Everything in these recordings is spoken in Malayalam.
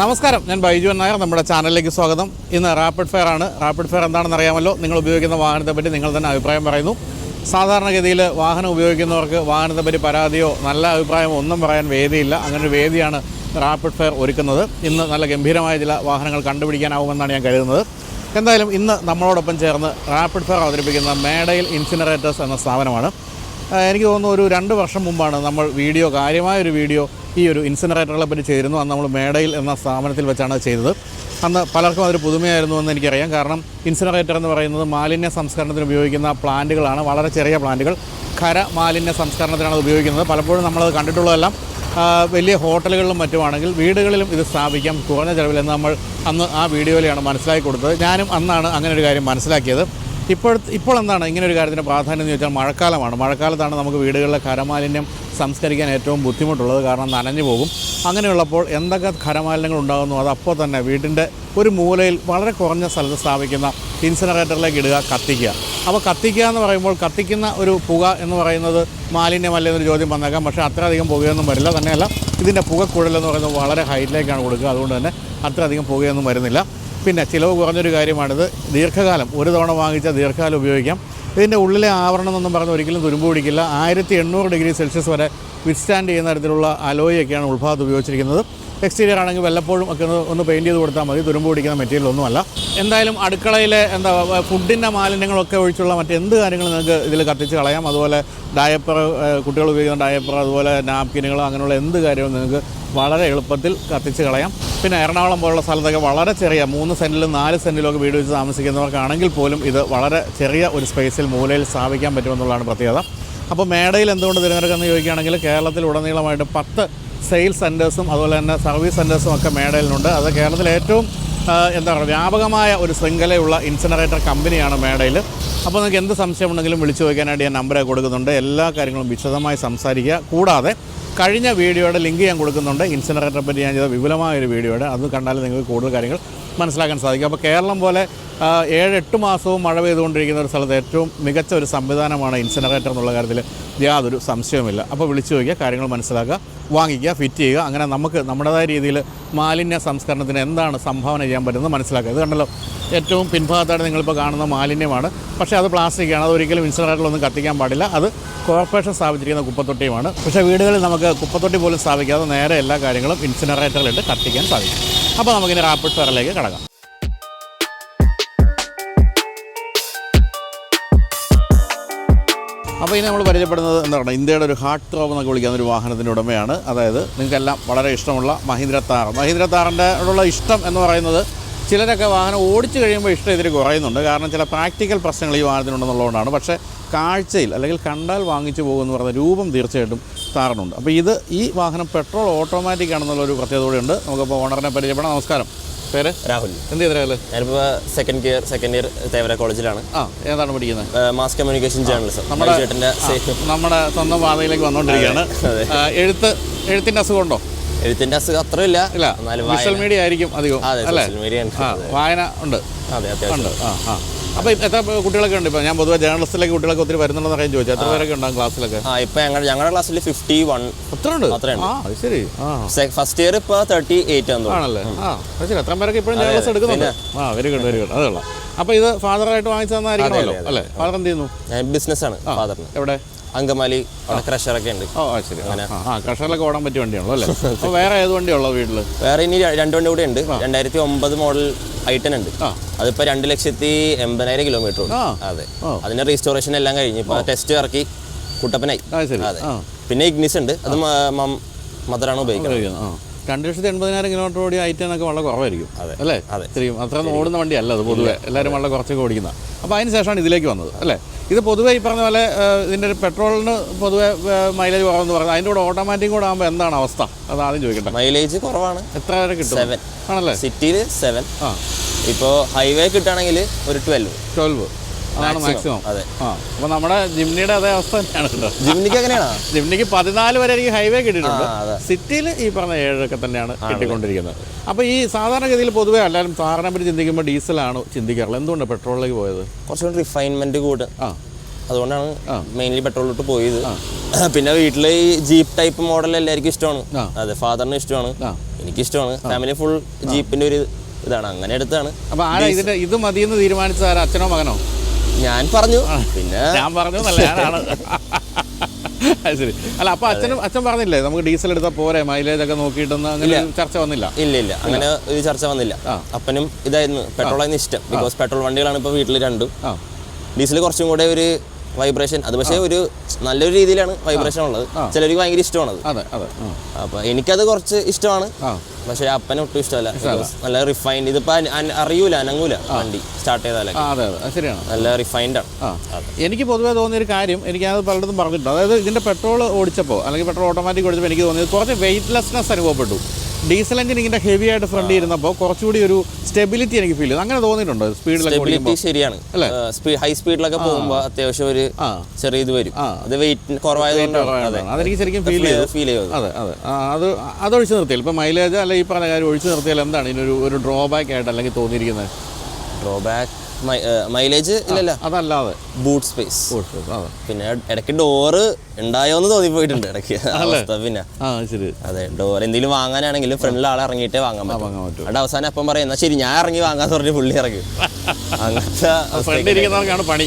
നമസ്കാരം ഞാൻ ബൈജു നായർ നമ്മുടെ ചാനലിലേക്ക് സ്വാഗതം. ഇന്ന് റാപ്പിഡ് ഫയർ ആണ്. റാപ്പിഡ് ഫയർ എന്താണെന്ന് അറിയാമല്ലോ. നിങ്ങൾ ഉപയോഗിക്കുന്ന വാഹനത്തെ പറ്റി നിങ്ങൾ തന്നെ അഭിപ്രായം പറയുന്നു. സാധാരണഗതിയിൽ വാഹനം ഉപയോഗിക്കുന്നവർക്ക് വാഹനത്തെ പറ്റി പരാതിയോ നല്ല അഭിപ്രായമോ ഒന്നും പറയാൻ വേദിയില്ല. അങ്ങനെ ഒരു വേദിയാണ് റാപ്പിഡ് ഫയർ ഒരുക്കുന്നത്. ഇന്ന് നല്ല ഗംഭീരമായ ചില വാഹനങ്ങൾ കണ്ടുപിടിക്കാനാവുമെന്നാണ് ഞാൻ കരുതുന്നത്. എന്തായാലും ഇന്ന് നമ്മളോടൊപ്പം ചേർന്ന് റാപ്പിഡ് ഫയർ അവതരിപ്പിക്കുന്ന മേഡയിൽ ഇൻസിനറേറ്റേഴ്സ് എന്ന സ്ഥാപനമാണ്. എനിക്ക് തോന്നുന്നു ഒരു രണ്ട് വർഷം മുമ്പാണ് നമ്മൾ വീഡിയോ കാര്യമായ ഒരു വീഡിയോ ഈ ഒരു ഇൻസിനറേറ്ററുകളെ പറ്റി ചെയ്തിരുന്നു അന്ന് നമ്മൾ മേടയിൽ എന്ന സ്ഥാപനത്തിൽ വെച്ചാണ് ചെയ്തത്. അന്ന് പലർക്കും അതൊരു പുതുമയായിരുന്നു എന്ന് എനിക്കറിയാം. കാരണം ഇൻസിനറേറ്റർ എന്ന് പറയുന്നത് മാലിന്യ സംസ്കരണത്തിന് ഉപയോഗിക്കുന്ന പ്ലാന്റുകളാണ്. വളരെ ചെറിയ പ്ലാന്റുകൾ. ഖര മാലിന്യ സംസ്കരണത്തിനാണ് ഉപയോഗിക്കുന്നത്. പലപ്പോഴും നമ്മളത് കണ്ടിട്ടുള്ളതെല്ലാം വലിയ ഹോട്ടലുകളിലും മറ്റുമാണെങ്കിൽ വീടുകളിലും ഇത് സ്ഥാപിക്കാം. കുറഞ്ഞ ചിലവിൽ എന്ന് നമ്മൾ അന്ന് ആ വീഡിയോയിലാണ് മനസ്സിലാക്കി കൊടുത്തത്. ഞാനും അന്നാണ് അങ്ങനെ ഒരു കാര്യം മനസ്സിലാക്കിയത്. ഇപ്പോൾ ഇപ്പോൾ എന്താണ് ഇങ്ങനെ ഒരു കാര്യത്തിന്റെ പ്രാധാന്യം എന്ന് ചോദിച്ചാൽ മഴക്കാലമാണ്. മഴക്കാലത്താണ് നമുക്ക് വീടുകളിലെ ഖരമാലിന്യം സംസ്കരിക്കാൻ ഏറ്റവും ബുദ്ധിമുട്ടുള്ളത് കാരണം നനഞ്ഞു പോകും. അങ്ങനെയുള്ളപ്പോൾ എന്തൊക്കെ ഖരമാലിന്യങ്ങൾ ഉണ്ടാകുന്നു അതപ്പോൾ തന്നെ വീടിന്റെ ഒരു മൂലയിൽ വളരെ കുറഞ്ഞ സ്ഥലത്ത് സ്ഥാപിക്കുന്ന ഇൻസിനറേറ്ററിലേക്ക് ഇടുക കത്തിക്കുക. അപ്പോൾ കത്തിക്കുക എന്ന് പറയുമ്പോൾ കത്തിക്കുന്ന ഒരു പുക എന്ന് പറയുന്നത് മാലിന്യമല്ല എന്നൊരു ചോദ്യം വന്നേക്കാം. പക്ഷേ അത്രയധികം പുകയൊന്നും വരില്ല തന്നെയല്ല ഇതിന്റെ പുകക്കുഴലെന്ന് പറയുന്നത് വളരെ ഹൈറ്റിലേക്കാണ് കൊടുക്കുക. അതുകൊണ്ട് തന്നെ അത്രയധികം പുകയൊന്നും വരുന്നില്ല. പിന്നെ ചിലവ് കുറഞ്ഞൊരു കാര്യമാണിത്. ദീർഘകാലം ഒരു തവണ വാങ്ങിച്ച ദീർഘകാലം ഉപയോഗിക്കാം. ഇതിന്റെ ഉള്ളിലെ ആവരണം എന്നൊന്നും പറഞ്ഞ് ഒരിക്കലും തുരുമ്പ് പിടിക്കില്ല. ആയിരത്തി എണ്ണൂറ് ഡിഗ്രി സെൽഷ്യസ് വരെ വിത്ത്സ്റ്റാൻഡ് ചെയ്യുന്ന തരത്തിലുള്ള അലോയൊക്കെയാണ് ഉൾഭാഗത്ത് ഉപയോഗിച്ചിരിക്കുന്നത്. എക്സ്റ്റീരിയർ ആണെങ്കിൽ വല്ലപ്പോഴും ഒക്കെ ഒന്ന് ഒന്ന് പെയിന്റ് ചെയ്ത് കൊടുത്താൽ മതി. തുരുമ്പ് പിടിക്കുന്ന മെറ്റീരിയൽ ഒന്നുമല്ല. എന്തായാലും അടുക്കളയിലെ എന്താ ഫുഡിന്റെ മാലിന്യങ്ങളൊക്കെ ഒഴിച്ചുള്ള മറ്റെന്ത് കാര്യങ്ങളും നിങ്ങൾക്ക് ഇതിൽ കത്തിച്ച് കളയാം. അതുപോലെ ഡയപ്പർ കുട്ടികൾ ഉപയോഗിക്കുന്ന ഡയപ്പർ അതുപോലെ നാപ്കിനുകൾ അങ്ങനെയുള്ള എന്ത് കാര്യവും നിങ്ങൾക്ക് വളരെ എളുപ്പത്തിൽ കത്തിച്ച് കളയാം. പിന്നെ എറണാകുളം പോലുള്ള സ്ഥലത്തൊക്കെ വളരെ ചെറിയ മൂന്ന് സെന്റിലും നാല് സെന്റിലും ഒക്കെ വീട് വെച്ച് താമസിക്കുന്നവർക്കാണെങ്കിൽ പോലും ഇത് വളരെ ചെറിയ ഒരു സ്പേസിൽ മൂലയിൽ സ്ഥാപിക്കാൻ പറ്റുമെന്നുള്ളതാണ് പ്രത്യേകത. അപ്പോൾ മേടയിൽ എന്തുകൊണ്ട് തിരഞ്ഞെടുക്കുന്നത് ചോദിക്കുകയാണെങ്കിൽ കേരളത്തിൽ ഉടനീളമായിട്ട് പത്ത് സെയിൽസ് സെന്റേഴ്സും അതുപോലെ തന്നെ സർവീസ് സെന്റേഴ്സും ഒക്കെ മേടയിലുണ്ട്. അത് കേരളത്തിൽ ഏറ്റവും എന്താ പറയുക വ്യാപകമായ ഒരു ശൃംഖലയുള്ള ഇൻസിനറേറ്റർ കമ്പനിയാണ് മേടയിൽ. അപ്പോൾ നിങ്ങൾക്ക് എന്ത് സംശയമുണ്ടെങ്കിലും വിളിച്ചു ചോദിക്കാനായിട്ട് ഞാൻ നമ്പർ കൊടുക്കുന്നുണ്ട്. എല്ലാ കാര്യങ്ങളും വിശദമായി സംസാരിക്കുക. കൂടാതെ കഴിഞ്ഞ വീഡിയോയുടെ ലിങ്ക് ഞാൻ കൊടുക്കുന്നുണ്ട്. ഇൻസിനറേറ്ററെ പറ്റി ഞാൻ ചെയ്ത വിപുലമായ ഒരു വീഡിയോയുടെ. അത് കണ്ടാൽ നിങ്ങൾക്ക് കൂടുതൽ കാര്യങ്ങൾ മനസ്സിലാക്കാൻ സാധിക്കും. അപ്പോൾ കേരളം പോലെ ഏഴ് എട്ട് മാസവും മഴ പെയ്തുകൊണ്ടിരിക്കുന്ന ഒരു സ്ഥലത്ത് ഏറ്റവും മികച്ച ഒരു സംവിധാനമാണ് ഇൻസിനറേറ്റർ എന്നുള്ള കാര്യത്തിൽ യാതൊരു സംശയവുമില്ല. അപ്പോൾ വിളിച്ചു നോക്കിയാൽ കാര്യങ്ങൾ മനസ്സിലാക്കുക വാങ്ങിക്കുക ഫിറ്റ് ചെയ്യുക. അങ്ങനെ നമുക്ക് നമ്മുടേതായ രീതിയിൽ മാലിന്യ സംസ്കരണത്തിന് എന്താണ് സംഭാവന ചെയ്യാൻ പറ്റുന്നത് മനസ്സിലാക്കുക. ഇത് കണ്ടല്ലോ ഏറ്റവും പിൻഭാഗത്തായിട്ട് നിങ്ങളിപ്പോൾ കാണുന്ന മാലിന്യമാണ്. പക്ഷേ അത് പ്ലാസ്റ്റിക്കാണ്. അത് ഒരിക്കലും ഇൻസിനറേറ്ററിലൊന്നും കത്തിക്കാൻ പാടില്ല. അത് കോർപ്പറേഷൻ സ്ഥാപിച്ചിരിക്കുന്ന കുപ്പത്തൊട്ടിയുമാണ്. പക്ഷേ വീടുകളിൽ നമുക്ക് കുപ്പത്തൊട്ടി പോലും സ്ഥാപിക്കാതെ നേരെ എല്ലാ കാര്യങ്ങളും ഇൻസിനറേറ്ററിലിട്ട് കത്തിക്കാൻ സാധിക്കും. അപ്പോൾ നമുക്കിനി റാപ്പിഡ് ഫയറിലേക്ക് കടക്കാം. അപ്പോൾ ഇനി നമ്മൾ പരിചയപ്പെടുന്നത് എന്താണ്? ഇന്ത്യയുടെ ഒരു ഹാർട്ട് ത്രോബ് എന്നൊക്കെ വിളിക്കുന്ന ഒരു വാഹനത്തിന്റെ ഉടമയാണ്. അതായത് നിങ്ങൾക്കെല്ലാം വളരെ ഇഷ്ടമുള്ള മഹീന്ദ്ര താർ. മഹീന്ദ്ര താറിന്റെ ഉള്ള ഇഷ്ടം എന്ന് പറയുന്നത് ചിലരൊക്കെ വാഹനം ഓടിച്ചു കഴിയുമ്പോൾ ഇഷ്ടം ഇതിൽ കുറയുന്നുണ്ട്. കാരണം ചില പ്രാക്ടിക്കൽ പ്രശ്നങ്ങൾ ഈ വാഹനത്തിനുണ്ടെന്നുള്ളതുകൊണ്ടാണ്. പക്ഷേ കാഴ്ചയിൽ അല്ലെങ്കിൽ കണ്ടാൽ വാങ്ങിച്ചു പോകുമെന്ന് പറയുന്ന രൂപം തീർച്ചയായിട്ടും താറുന്നുണ്ട്. അപ്പോൾ ഇത് ഈ വാഹനം പെട്രോൾ ഓട്ടോമാറ്റിക് ആണെന്നുള്ള ഒരു പ്രത്യേകത കൂടിയുണ്ട് നമുക്കിപ്പോൾ ഓണറിനെ പരിചയപ്പെടാം. നമസ്കാരം. പേര്? രാഹുൽ. എന്ത് ചെയ്തല്ലേ ഞാനിപ്പോൾ second year second year Thevara കോളേജിലാണ്. ആ ഏതാണ് പഠിക്കുന്നത്? മാസ് കമ്മ്യൂണിക്കേഷൻ ജേർണലിസം നമ്മുടെ- നമ്മുടെ സ്വന്തം പാതയിലേക്ക് വന്നുകൊണ്ടിരിക്കുകയാണ്. എഴുത്ത് എഴുത്തിന്റെ അസുഖമുണ്ടോ? എഴുത്തിന്റെ അസുഖം അത്രയില്ല. വിഷ്വൽ മീഡിയ ആയിരിക്കും അധികം അല്ലേ? സോഷ്യൽ വായന ഉണ്ട്. ഉണ്ട്. ആ അപ്പോൾ എത്ര കുട്ടികളൊക്കെ ഉണ്ട്? ഞാൻ പൊതുവെ ജേർണലിസ്റ്റിലേക്ക് കുട്ടികളൊക്കെ ഒത്തിരി വരുന്നുണ്ടെന്ന് അറിയാൻ ചോദിച്ചു എത്ര പേരൊക്കെ ഉണ്ടാകും ക്ലാസ്സിലൊക്കെ? ആ ഇപ്പൊ ഞങ്ങൾ ഞങ്ങളുടെ ക്ലാസ്സിൽ ഫിഫ്റ്റി വൺ അത്രയുണ്ട്. അത് ശരി. ഫസ്റ്റ് ഇയർ ഇപ്പൊ തേർട്ടി എയ്റ്റ് ആണ് ആണല്ലേ? ആ ശരി. പേരൊക്കെ ഇപ്പോഴും ജേർണലിസ്റ്റ് എടുക്കുന്നുണ്ട്. ആ വെരി ഗുഡ് വെരി ഗുഡ് അതുള്ള അപ്പോൾ ഇത് ഫാദറായിട്ട് വാങ്ങിച്ചു തന്നായിരിക്കണമല്ലോ അല്ലേ? ഫാദർ എന്ത് ചെയ്യുന്നു? ഞാൻ ബിസിനസ്സാണ് ഫാദറിന് എവിടെ? അങ്കമാലി അവിടെ ക്രഷറൊക്കെ ഉണ്ട്. ഓ ശരി. ആ, കർഷകർക്കൊക്കെ ഓടാൻ പറ്റിയ വണ്ടിയാണല്ലോ അല്ലേ? അപ്പോൾ വേറെ ഏത് വണ്ടിയുള്ളോ വീട്ടിൽ വേറെ ഇനി രണ്ട് വണ്ടി കൂടെ ഉണ്ട്. രണ്ടായിരത്തി ഒമ്പത് മോഡൽ ഐട്ടൻ ഉണ്ട്. അതിപ്പോൾ രണ്ട് ലക്ഷത്തി എൺപതിനായിരം കിലോമീറ്റർ ഉണ്ട് അതെ. അതിന്റെ റീസ്റ്റോറേഷൻ എല്ലാം കഴിഞ്ഞ് ഇപ്പോൾ ടെസ്റ്റ് ഇറക്കി കുട്ടപ്പനായി. അതെ പിന്നെ ഇഗ്നിസ് ഉണ്ട്. അത് മദറാണ് ഉപയോഗിക്കുന്നത്. രണ്ട് ലക്ഷത്തി എൺപതിനായിരം കിലോമീറ്റർ ഓടിയ ഐറ്റനൊക്കെ വളരെ കുറവായിരിക്കും. അതെ. അല്ലേ? അതെ. ഇത്രയും അത്ര ഓടുന്ന വണ്ടിയല്ല അത് പൊതുവേ. എല്ലാവരും വളരെ കുറച്ചൊക്കെ ഓടിക്കുന്ന. അപ്പോൾ അതിന് ശേഷമാണ് ഇതിലേക്ക് വന്നത്. അല്ലേ? ഇത് പൊതുവേ ഈ പറഞ്ഞ പോലെ ഇതിന്റെ ഒരു പെട്രോളിന് പൊതുവേ മൈലേജ് കുറവെന്ന് പറയുന്നത് അതിന്റെ കൂടെ ഓട്ടോമാറ്റിക് കൂടെ ആകുമ്പോൾ എന്താണ് അവസ്ഥ? അത് ആദ്യം ചോദിക്കട്ടെ. മൈലേജ് കുറവാണ്. എത്ര വരെ കിട്ടും? സെവൻ ആണല്ലേ? സിറ്റിയിൽ സെവൻ ആ. ഇപ്പോൾ ഹൈവേ കിട്ടുകയാണെങ്കിൽ ഒരു ട്വൽവ് ട്വൽവ് അതാണ് മാക്സിമം അതെ. ആ അപ്പോൾ നമ്മുടെ ജിംനിയുടെ അതേ അവസ്ഥ തന്നെയാണ് കേട്ടോ ജിമ്മിനിക്ക് എങ്ങനെയാണോ? ജിംനിക്ക് പതിനാല് വരെ എനിക്ക് ഹൈവേ കിട്ടിയിട്ടുണ്ട്. സിറ്റിയിൽ ഈ പറഞ്ഞ ഏഴൊക്കെ തന്നെയാണ് കിട്ടിക്കൊണ്ടിരിക്കുന്നത്. അപ്പോൾ ഈ സാധാരണഗതിയിൽ പൊതുവെ എല്ലാവരും സാധാരണ പറ്റി ചിന്തിക്കുമ്പോൾ ഡീസലാണ് ചിന്തിക്കാറുള്ളത്. എന്തുകൊണ്ട് പെട്രോളിലേക്ക് പോയത്? കുറച്ചുകൂടി റിഫൈൻമെന്റ് കൂടെ. ആ. അതുകൊണ്ടാണ് മെയിൻലി പെട്രോളിലോട്ട് പോയത്. പിന്നെ വീട്ടിലെ ഈ ജീപ്പ് ടൈപ്പ് മോഡൽ എല്ലാവർക്കും ഇഷ്ടമാണ്. അതെ ഫാദറിന് ഇഷ്ടമാണ്. എനിക്ക് ഇഷ്ടമാണ് ഫാമിലി ഫുൾ ജീപ്പിന്റെ ഒരു ഇതാണ്. അങ്ങനെ എടുത്താണ്. അപ്പൊ ആരാ ഇതിന്റെ ഇത് മതിയെന്ന് തീരുമാനിച്ചത് ആരാ? അച്ഛനോ മകനോ? ഞാൻ പറഞ്ഞു. പിന്നെ ഞാൻ പറഞ്ഞു നല്ലതാണ് അത് ശരി. അല്ല അപ്പൊ അച്ഛനും അച്ഛൻ പറഞ്ഞില്ലേ നമുക്ക് ഡീസൽ എടുത്താൽ പോരെ മൈലേജ് ഒക്കെ നോക്കിയിട്ടൊന്നും അങ്ങനെ ചർച്ച വന്നില്ല? ഇല്ല ഇല്ല. അങ്ങനെ ഒരു ചർച്ച വന്നില്ല. അപ്പനും ഇതായിരുന്നു പെട്രോൾ ആയിരുന്നു ഇഷ്ടം. ബിക്കോസ് പെട്രോൾ വണ്ടികളാണ് ഇപ്പൊ വീട്ടിൽ രണ്ടും. ഡീസൽ കുറച്ചും കൂടെ ഒരു വൈബ്രേഷൻ അത് പക്ഷേ ഒരു നല്ലൊരു രീതിയിലാണ് വൈബ്രേഷൻ ഉള്ളത്. ചിലർക്ക് ഭയങ്കര ഇഷ്ടമാണ്. അപ്പൊ എനിക്കത് കുറച്ച് ഇഷ്ടമാണ്. പക്ഷെ അപ്പനെ ഒട്ടും ഇഷ്ടമല്ല. നല്ല റിഫൈൻഡ് ഇതിപ്പോ അറിയൂല അനങ്ങൂല വണ്ടി സ്റ്റാർട്ട് ചെയ്താലേ ശരിയാണ്. നല്ല റിഫൈൻഡ് ആണ്. എനിക്ക് പൊതുവേ തോന്നിയ ഒരു കാര്യം എനിക്ക് അത് പലയിടത്തും പറഞ്ഞിട്ടുണ്ട്. അതായത് ഇതിന്റെ പെട്രോൾ ഓടിച്ചപ്പോൾ അല്ലെങ്കിൽ പെട്രോൾ ഓട്ടോമാറ്റിക് ഓടിച്ചപ്പോൾ എനിക്ക് തോന്നിയത് കുറച്ച് വെയിറ്റ്ലെസ്നെസ് അനുഭവപ്പെട്ടു. ഡീസൽ എഞ്ചിൻ ഇങ്ങനെ ഹെവി ആയിട്ട് ഫ്രണ്ട് ഇരുന്നപ്പോൾ കുറച്ചുകൂടി ഒരു സ്റ്റെബിലിറ്റി എനിക്ക് ഫീൽ ചെയ്തു. അങ്ങനെ തോന്നിയിട്ടുണ്ടോ? സ്പീഡിലൊക്കെ സ്റ്റെബിലിറ്റി ശരിയാണ്. അല്ലേ? ഹൈ സ്പീഡിലൊക്കെ പോകുമ്പോൾ അത്യാവശ്യം ഒരു. ചെറിയ ഇത് വരും. അത് വെയിറ്റ് കുറവായതുകൊണ്ടാണ്. അതെനിക്ക് ശരിക്കും ഫീൽ ചെയ്തു. ഫീൽ ചെയ്തത് അതെ അതെ. അത് അതൊഴിച്ച് നിർത്തിയാൽ ഇപ്പോൾ മൈലേജ് അല്ല ഈ പറഞ്ഞ കാര്യം ഒഴിച്ച് നിർത്തിയാൽ എന്താണ്? ഇതിനൊരു ഒരു ഡ്രോബാക്ക് ആയിട്ട് അല്ലെങ്കിൽ തോന്നിയിരിക്കുന്നത്? ഡ്രോബാക്ക് മൈലേജ് ഇല്ലല്ല? അതല്ലാതെ. ബൂട്ട് സ്പേസ് പിന്നെ ഇടയ്ക്ക് ഡോറ് ഉണ്ടായോന്ന് തോന്നിപ്പോയിട്ടുണ്ട് ഇടയ്ക്ക് അവസ്ഥ പിന്നെ. അതെ ഡോർ എന്തെങ്കിലും വാങ്ങാനാണെങ്കിൽ ഫ്രണ്ടിൽ ആളെ ഇറങ്ങിയിട്ടേ വാങ്ങാൻ പറ്റും. അവിടെ അവസാനം അപ്പം പറയും എന്നാ ശരി ഞാൻ ഇറങ്ങി വാങ്ങാന്ന് പറഞ്ഞ് പുള്ളി ഇറങ്ങി. അങ്ങനത്തെ പണി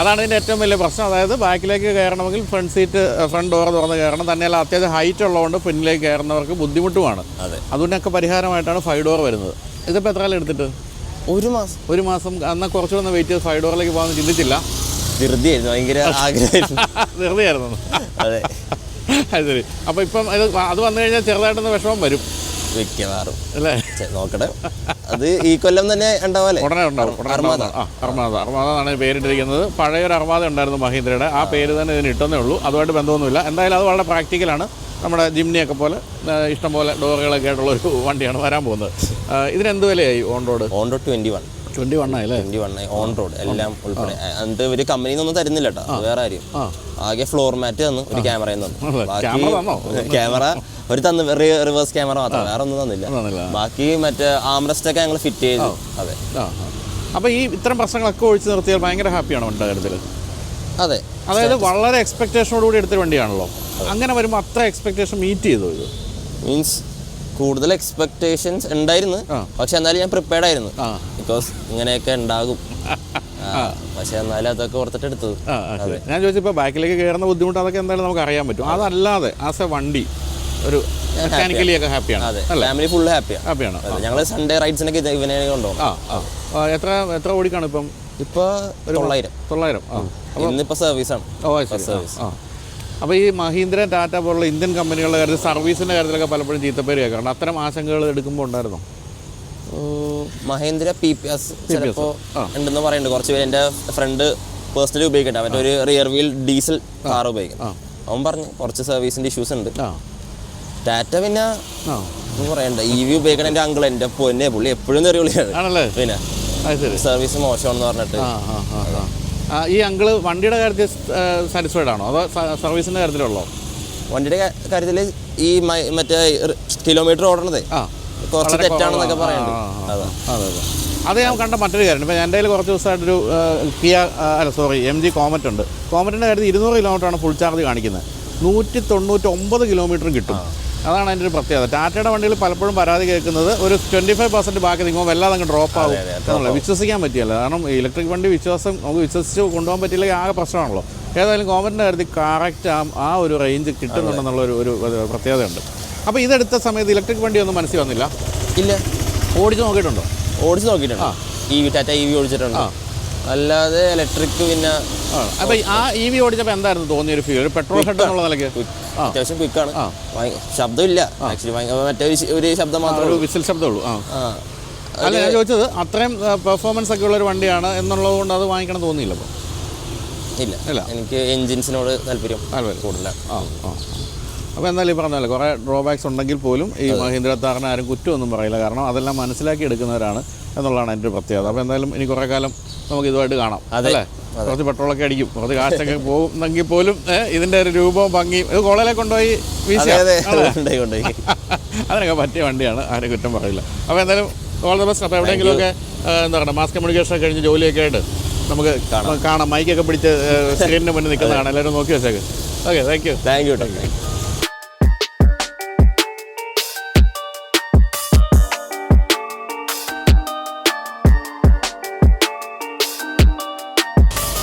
അതാണ് ഇതിന്റെ ഏറ്റവും വലിയ പ്രശ്നം. അതായത് ബാക്കിലേക്ക് കയറണമെങ്കിൽ ഫ്രണ്ട് സീറ്റ് ഫ്രണ്ട് ഡോർ തുറന്ന് കയറണം. തന്നെയല്ല അത്യാവശ്യം ഹൈറ്റ് ഉള്ളതുകൊണ്ട് പിന്നിലേക്ക് കയറുന്നവർക്ക് ബുദ്ധിമുട്ടുമാണ്. അതെ. അതുകൊണ്ടൊക്കെ പരിഹാരമായിട്ടാണ് ഫൈവ് ഡോർ വരുന്നത്. ഇതിപ്പോൾ എത്ര കാലം എടുത്തിട്ട്? ഒരു മാസം. ഒരു മാസം എന്നാൽ കുറച്ചുകൂടെ ഒന്ന് വെയിറ്റ് ചെയ്ത് ഫൈവ് ഡോറിലേക്ക് പോകാൻ ചിന്തിച്ചില്ല. ധൃതിയായിരുന്നു ഭയങ്കര ആഗ്രഹമായിരുന്നു. ധൃതിയായിരുന്നു അതെ. അത് ശരി. അപ്പോൾ ഇപ്പം അത് അത് വന്നു കഴിഞ്ഞാൽ ചെറുതായിട്ടൊന്ന് വിഷമം വരും. മിക്കവാറും. അല്ലേ? നോക്കട്ടെ. അത് ഈ കൊല്ലം തന്നെ ഉണ്ടാവാല്ലേ? ഉടനെ ഉണ്ടാവും അർമാദ. ആ അർമാദ. അർമാദ എന്നാണ് പേരിട്ടിരിക്കുന്നത്. പഴയൊരു അർമാദ ഉണ്ടായിരുന്നു മഹീന്ദ്രയുടെ. ആ പേര് തന്നെ ഇതിന് ഇട്ടെന്നേ ഉള്ളൂ. അതുമായിട്ട് ബന്ധമൊന്നുമില്ല. എന്തായാലും അത് വളരെ പ്രാക്ടിക്കലാണ് നമ്മുടെ ജിംനിയൊക്കെ പോലെ ഇഷ്ടംപോലെ ഡോറുകളൊക്കെ ആയിട്ടുള്ള ഒരു വണ്ടിയാണ് വരാൻ പോകുന്നത്. ഇതിനെന്ത് വിലയായി on road? On road twenty one twenty one ആയില്ലേ ട്വന്റി വൺ ഓൺ റോഡ് എല്ലാം ഉൾപ്പെടെ. അത് ഇവർ കമ്പനിയിൽ നിന്നൊന്നും തരുന്നില്ല കേട്ടോ വേറെ ആരും. ആകെ ഫ്ലോർ മാറ്റ് തന്നു ഒരു ക്യാമറ? ക്യാമറ ഒരു തന്നു റിവേഴ്സ് ക്യാമറ മാത്രം. വേറെ ഒന്നും തന്നില്ല. ബാക്കി മറ്റേ ആംറസ്റ്റ് ഒക്കെ ഞങ്ങൾ ഫിറ്റ് ചെയ്തു. അതെ. അപ്പൊ ഈ ഇത്തരം പ്രശ്നങ്ങളൊക്കെ ഒഴിച്ചു നിർത്തിയാൽ ഭയങ്കര ഹാപ്പിയാണോ അതെ. അതായത് വളരെ എക്സ്പെക്ടേഷനോടുകൂടി എടുത്തൊരു വണ്ടിയാണല്ലോ. അങ്ങനെ വരുമ്പോൾ അത്ര എക്സ്പെക്ടേഷൻ മീറ്റ് ചെയ്തു ഇത്? മീൻസ് കൂടുതൽ എക്സ്പെക്ടേഷൻസ് ഉണ്ടായിരുന്നു. പക്ഷെ എന്നാലും ഞാൻ പ്രിപ്പയർഡ് ആയിരുന്നു. ബിക്കോസ് ഇങ്ങനെയൊക്കെ ഉണ്ടാകും. പക്ഷെ എന്നാലും അതൊക്കെ ഓർത്തിട്ട് എടുത്തത്. ഞാൻ ചോദിച്ചപ്പോൾ ബാക്കിലേക്ക് കയറുന്ന ബുദ്ധിമുട്ട് അതൊക്കെ എന്തായാലും നമുക്ക് അറിയാൻ പറ്റും. അതല്ലാതെ ആസ് എ വണ്ടി ഒരു മെക്കാനിക്കലി ഒക്കെ ഹാപ്പിയാണ് അതെ. ഫാമിലി ഫുൾ ഹാപ്പിയാണ് ഹാപ്പിയാണ് ഞങ്ങൾ സൺഡേ റൈഡ്സിനൊക്കെ ഇവനെ കൊണ്ടുപോകും എത്ര എത്ര ഓടിക്കാണ് ഇപ്പം? ഇപ്പൊ തൊള്ളായിരം. തൊള്ളായിരം. ആ. ഇന്നിപ്പോ സർവീസാണ് ഓ സർവീസ് അപ്പോൾ ഈ മഹീന്ദ്ര ടാറ്റ പോലുള്ള ഇന്ത്യൻ കമ്പനികളുടെ കാര്യത്തിൽ സർവീസിന്റെ കാര്യത്തിലൊക്കെ പലപ്പോഴും ചീത്തപ്പേര് കേൾക്കാറുണ്ട്. അത്തരം ആശങ്കകൾ എടുക്കുമ്പോൾ ഉണ്ടായിരുന്നോ? മഹേന്ദ്ര പി പി എസ് ചിലപ്പോൾ ഉണ്ടെന്ന് പറയുന്നുണ്ട്. കുറച്ച് പേര് എന്റെ ഫ്രണ്ട് പേഴ്സണലി ഉപയോഗിക്കട്ടെ. അവന്റെ ഒരു റിയർ വീൽ ഡീസൽ കാർ ഉപയോഗിക്കും. അവൻ പറഞ്ഞു കുറച്ച് സർവീസിന്റെ ഇഷ്യൂസ് ഉണ്ട്. ടാറ്റ പിന്നെ പറയണ്ട. ഇ വി ഉപയോഗിക്കണ എന്റെ അങ്കിൾ എന്റെ പൊന്നെ പുള്ളി എപ്പോഴും തെറി വിളിയാണ് പിന്നെ സർവീസ് മോശമാണെന്ന് പറഞ്ഞിട്ട്. ഈ അങ്കിൾ വണ്ടിയുടെ കാര്യത്തിൽ സാറ്റിസ്ഫൈഡ് ആണോ? അതോ സർവീസിന്റെ കാര്യത്തിലുള്ളോ? വണ്ടിയുടെ കാര്യത്തിൽ ഈ മറ്റേ കിലോമീറ്റർ ഓടണത്. കുറച്ച് തെറ്റാണെന്നൊക്കെ. പറയുന്നുണ്ട് അതാ. ഞാൻ കണ്ട മറ്റൊരു കാര്യം. ഇപ്പം എന്റെ കയ്യിൽ കുറച്ച് ദിവസമായിട്ടൊരു കിയ അല്ല സോറി എം ജി കോമറ്റ് ഉണ്ട്. കോമറ്റിന്റെ കാര്യത്തിൽ ഇരുന്നൂറ് കിലോമീറ്ററാണ് ഫുൾ ചാർജ് കാണിക്കുന്നത് നൂറ്റി തൊണ്ണൂറ്റി ഒമ്പത് കിലോമീറ്ററും കിട്ടും. അതാണ് അതിന്റെ ഒരു പ്രത്യേകത. ടാറ്റയുടെ വണ്ടികൾ പലപ്പോഴും പരാതി കേൾക്കുന്നത് ഒരു ട്വന്റി ഫൈവ് പെർസെന്റ് ബാക്കി നിൽക്കുമ്പോൾ വല്ലാതെ അങ്ങ് ഡ്രോപ്പ് ആവും എന്നുള്ളത് വിശ്വസിക്കാൻ പറ്റിയല്ല. കാരണം ഇലക്ട്രിക് വണ്ടി വിശ്വാസം നമുക്ക് വിശ്വസിച്ച് കൊണ്ടുപോകാൻ പറ്റിയില്ലെങ്കിൽ ആകെ പ്രശ്നമാണല്ലോ. ഏതായാലും ഗവൺമെന്റിന്റെ കാര്യത്തിൽ കറക്റ്റ് ആ ആ ഒരു റേഞ്ച് കിട്ടുന്നുണ്ടെന്നുള്ള ഒരു ഒരു പ്രത്യേകതയുണ്ട്. അപ്പോൾ ഇതെടുത്ത സമയത്ത് ഇലക്ട്രിക് വണ്ടി ഒന്നും മനസ്സിൽ വന്നില്ല? ഇല്ല. ഓടിച്ച് നോക്കിയിട്ടുണ്ടോ? ഓടിച്ച് നോക്കിയിട്ടുണ്ട്. E V Tata E V ഓടിച്ചിട്ടുണ്ട്. അല്ലാതെ ഇലക്ട്രിക് പിന്നെ അപ്പോൾ ആ ഇ വി ഓടിച്ചപ്പോൾ എന്തായിരുന്നു തോന്നിയ ഒരു ഫീൽ ഒരു പെട്രോൾ ഹെഡ് എന്നുള്ള നിലയ്ക്ക്. അത്യാവശ്യം ക്വിക്കാണ് ശബ്ദമില്ല. ആക്ച്വലി മറ്റേ ഒരു ശബ്ദം മാത്രമേ വിസിൽ ശബ്ദമേ ഉള്ളൂ അല്ല ഞാൻ ചോദിച്ചത് അത്രയും പെർഫോമൻസ് ഒക്കെ ഉള്ള ഒരു വണ്ടിയാണ് എന്നുള്ളത് കൊണ്ട് അത് വാങ്ങിക്കണം തോന്നിയില്ല അപ്പോൾ ഇല്ല. ഇല്ല. എനിക്ക് എൻജിൻസിനോട് താല്പര്യം. കൂടുതലാണ്. ആ ആ. അപ്പോൾ എന്തായാലും ഈ പറഞ്ഞല്ലോ കുറേ ഡ്രോബാക്സ് ഉണ്ടെങ്കിൽ പോലും ഈ മഹീന്ദ്ര താറിന് ആരും കുറ്റമൊന്നും പറയില്ല. കാരണം അതെല്ലാം മനസ്സിലാക്കി എടുക്കുന്നവരാണ് എന്നുള്ളതാണ് എന്റെ ഒരു പ്രത്യേകത. അപ്പോൾ എന്തായാലും ഇനി കുറേ കാലം നമുക്ക് ഇതുമായിട്ട് കാണാം. അതല്ലേ അല്ലേ? കുറച്ച് പെട്രോളൊക്കെ അടിക്കും. കുറച്ച് കാശൊക്കെ പോകുന്നെങ്കിൽ പോലും ഇതിന്റെ ഒരു രൂപവും ഭംഗിയും. ഇത് കോളേജിലേക്ക് കൊണ്ടുപോയി അതിനൊക്കെ പറ്റിയ വണ്ടിയാണ്. ആരും കുറ്റം പറയില്ല. അപ്പോൾ എന്തായാലും ഓൾ ദ ബെസ്റ്റ് അപ്പോൾ എവിടെയെങ്കിലുമൊക്കെ ഒക്കെ എന്താ പറയുക മാസ് കമ്മ്യൂണിക്കേഷൻ ഒക്കെ കഴിഞ്ഞ് ജോലിയൊക്കെ ആയിട്ട് നമുക്ക് കാണാം. മൈക്കൊക്കെ പിടിച്ച് സ്ക്രീനിന് മുന്നിൽ നിൽക്കുന്നതാണ്. എല്ലാവരും നോക്കി വെച്ചേക്ക്. Okay thank you thank you കേട്ടോ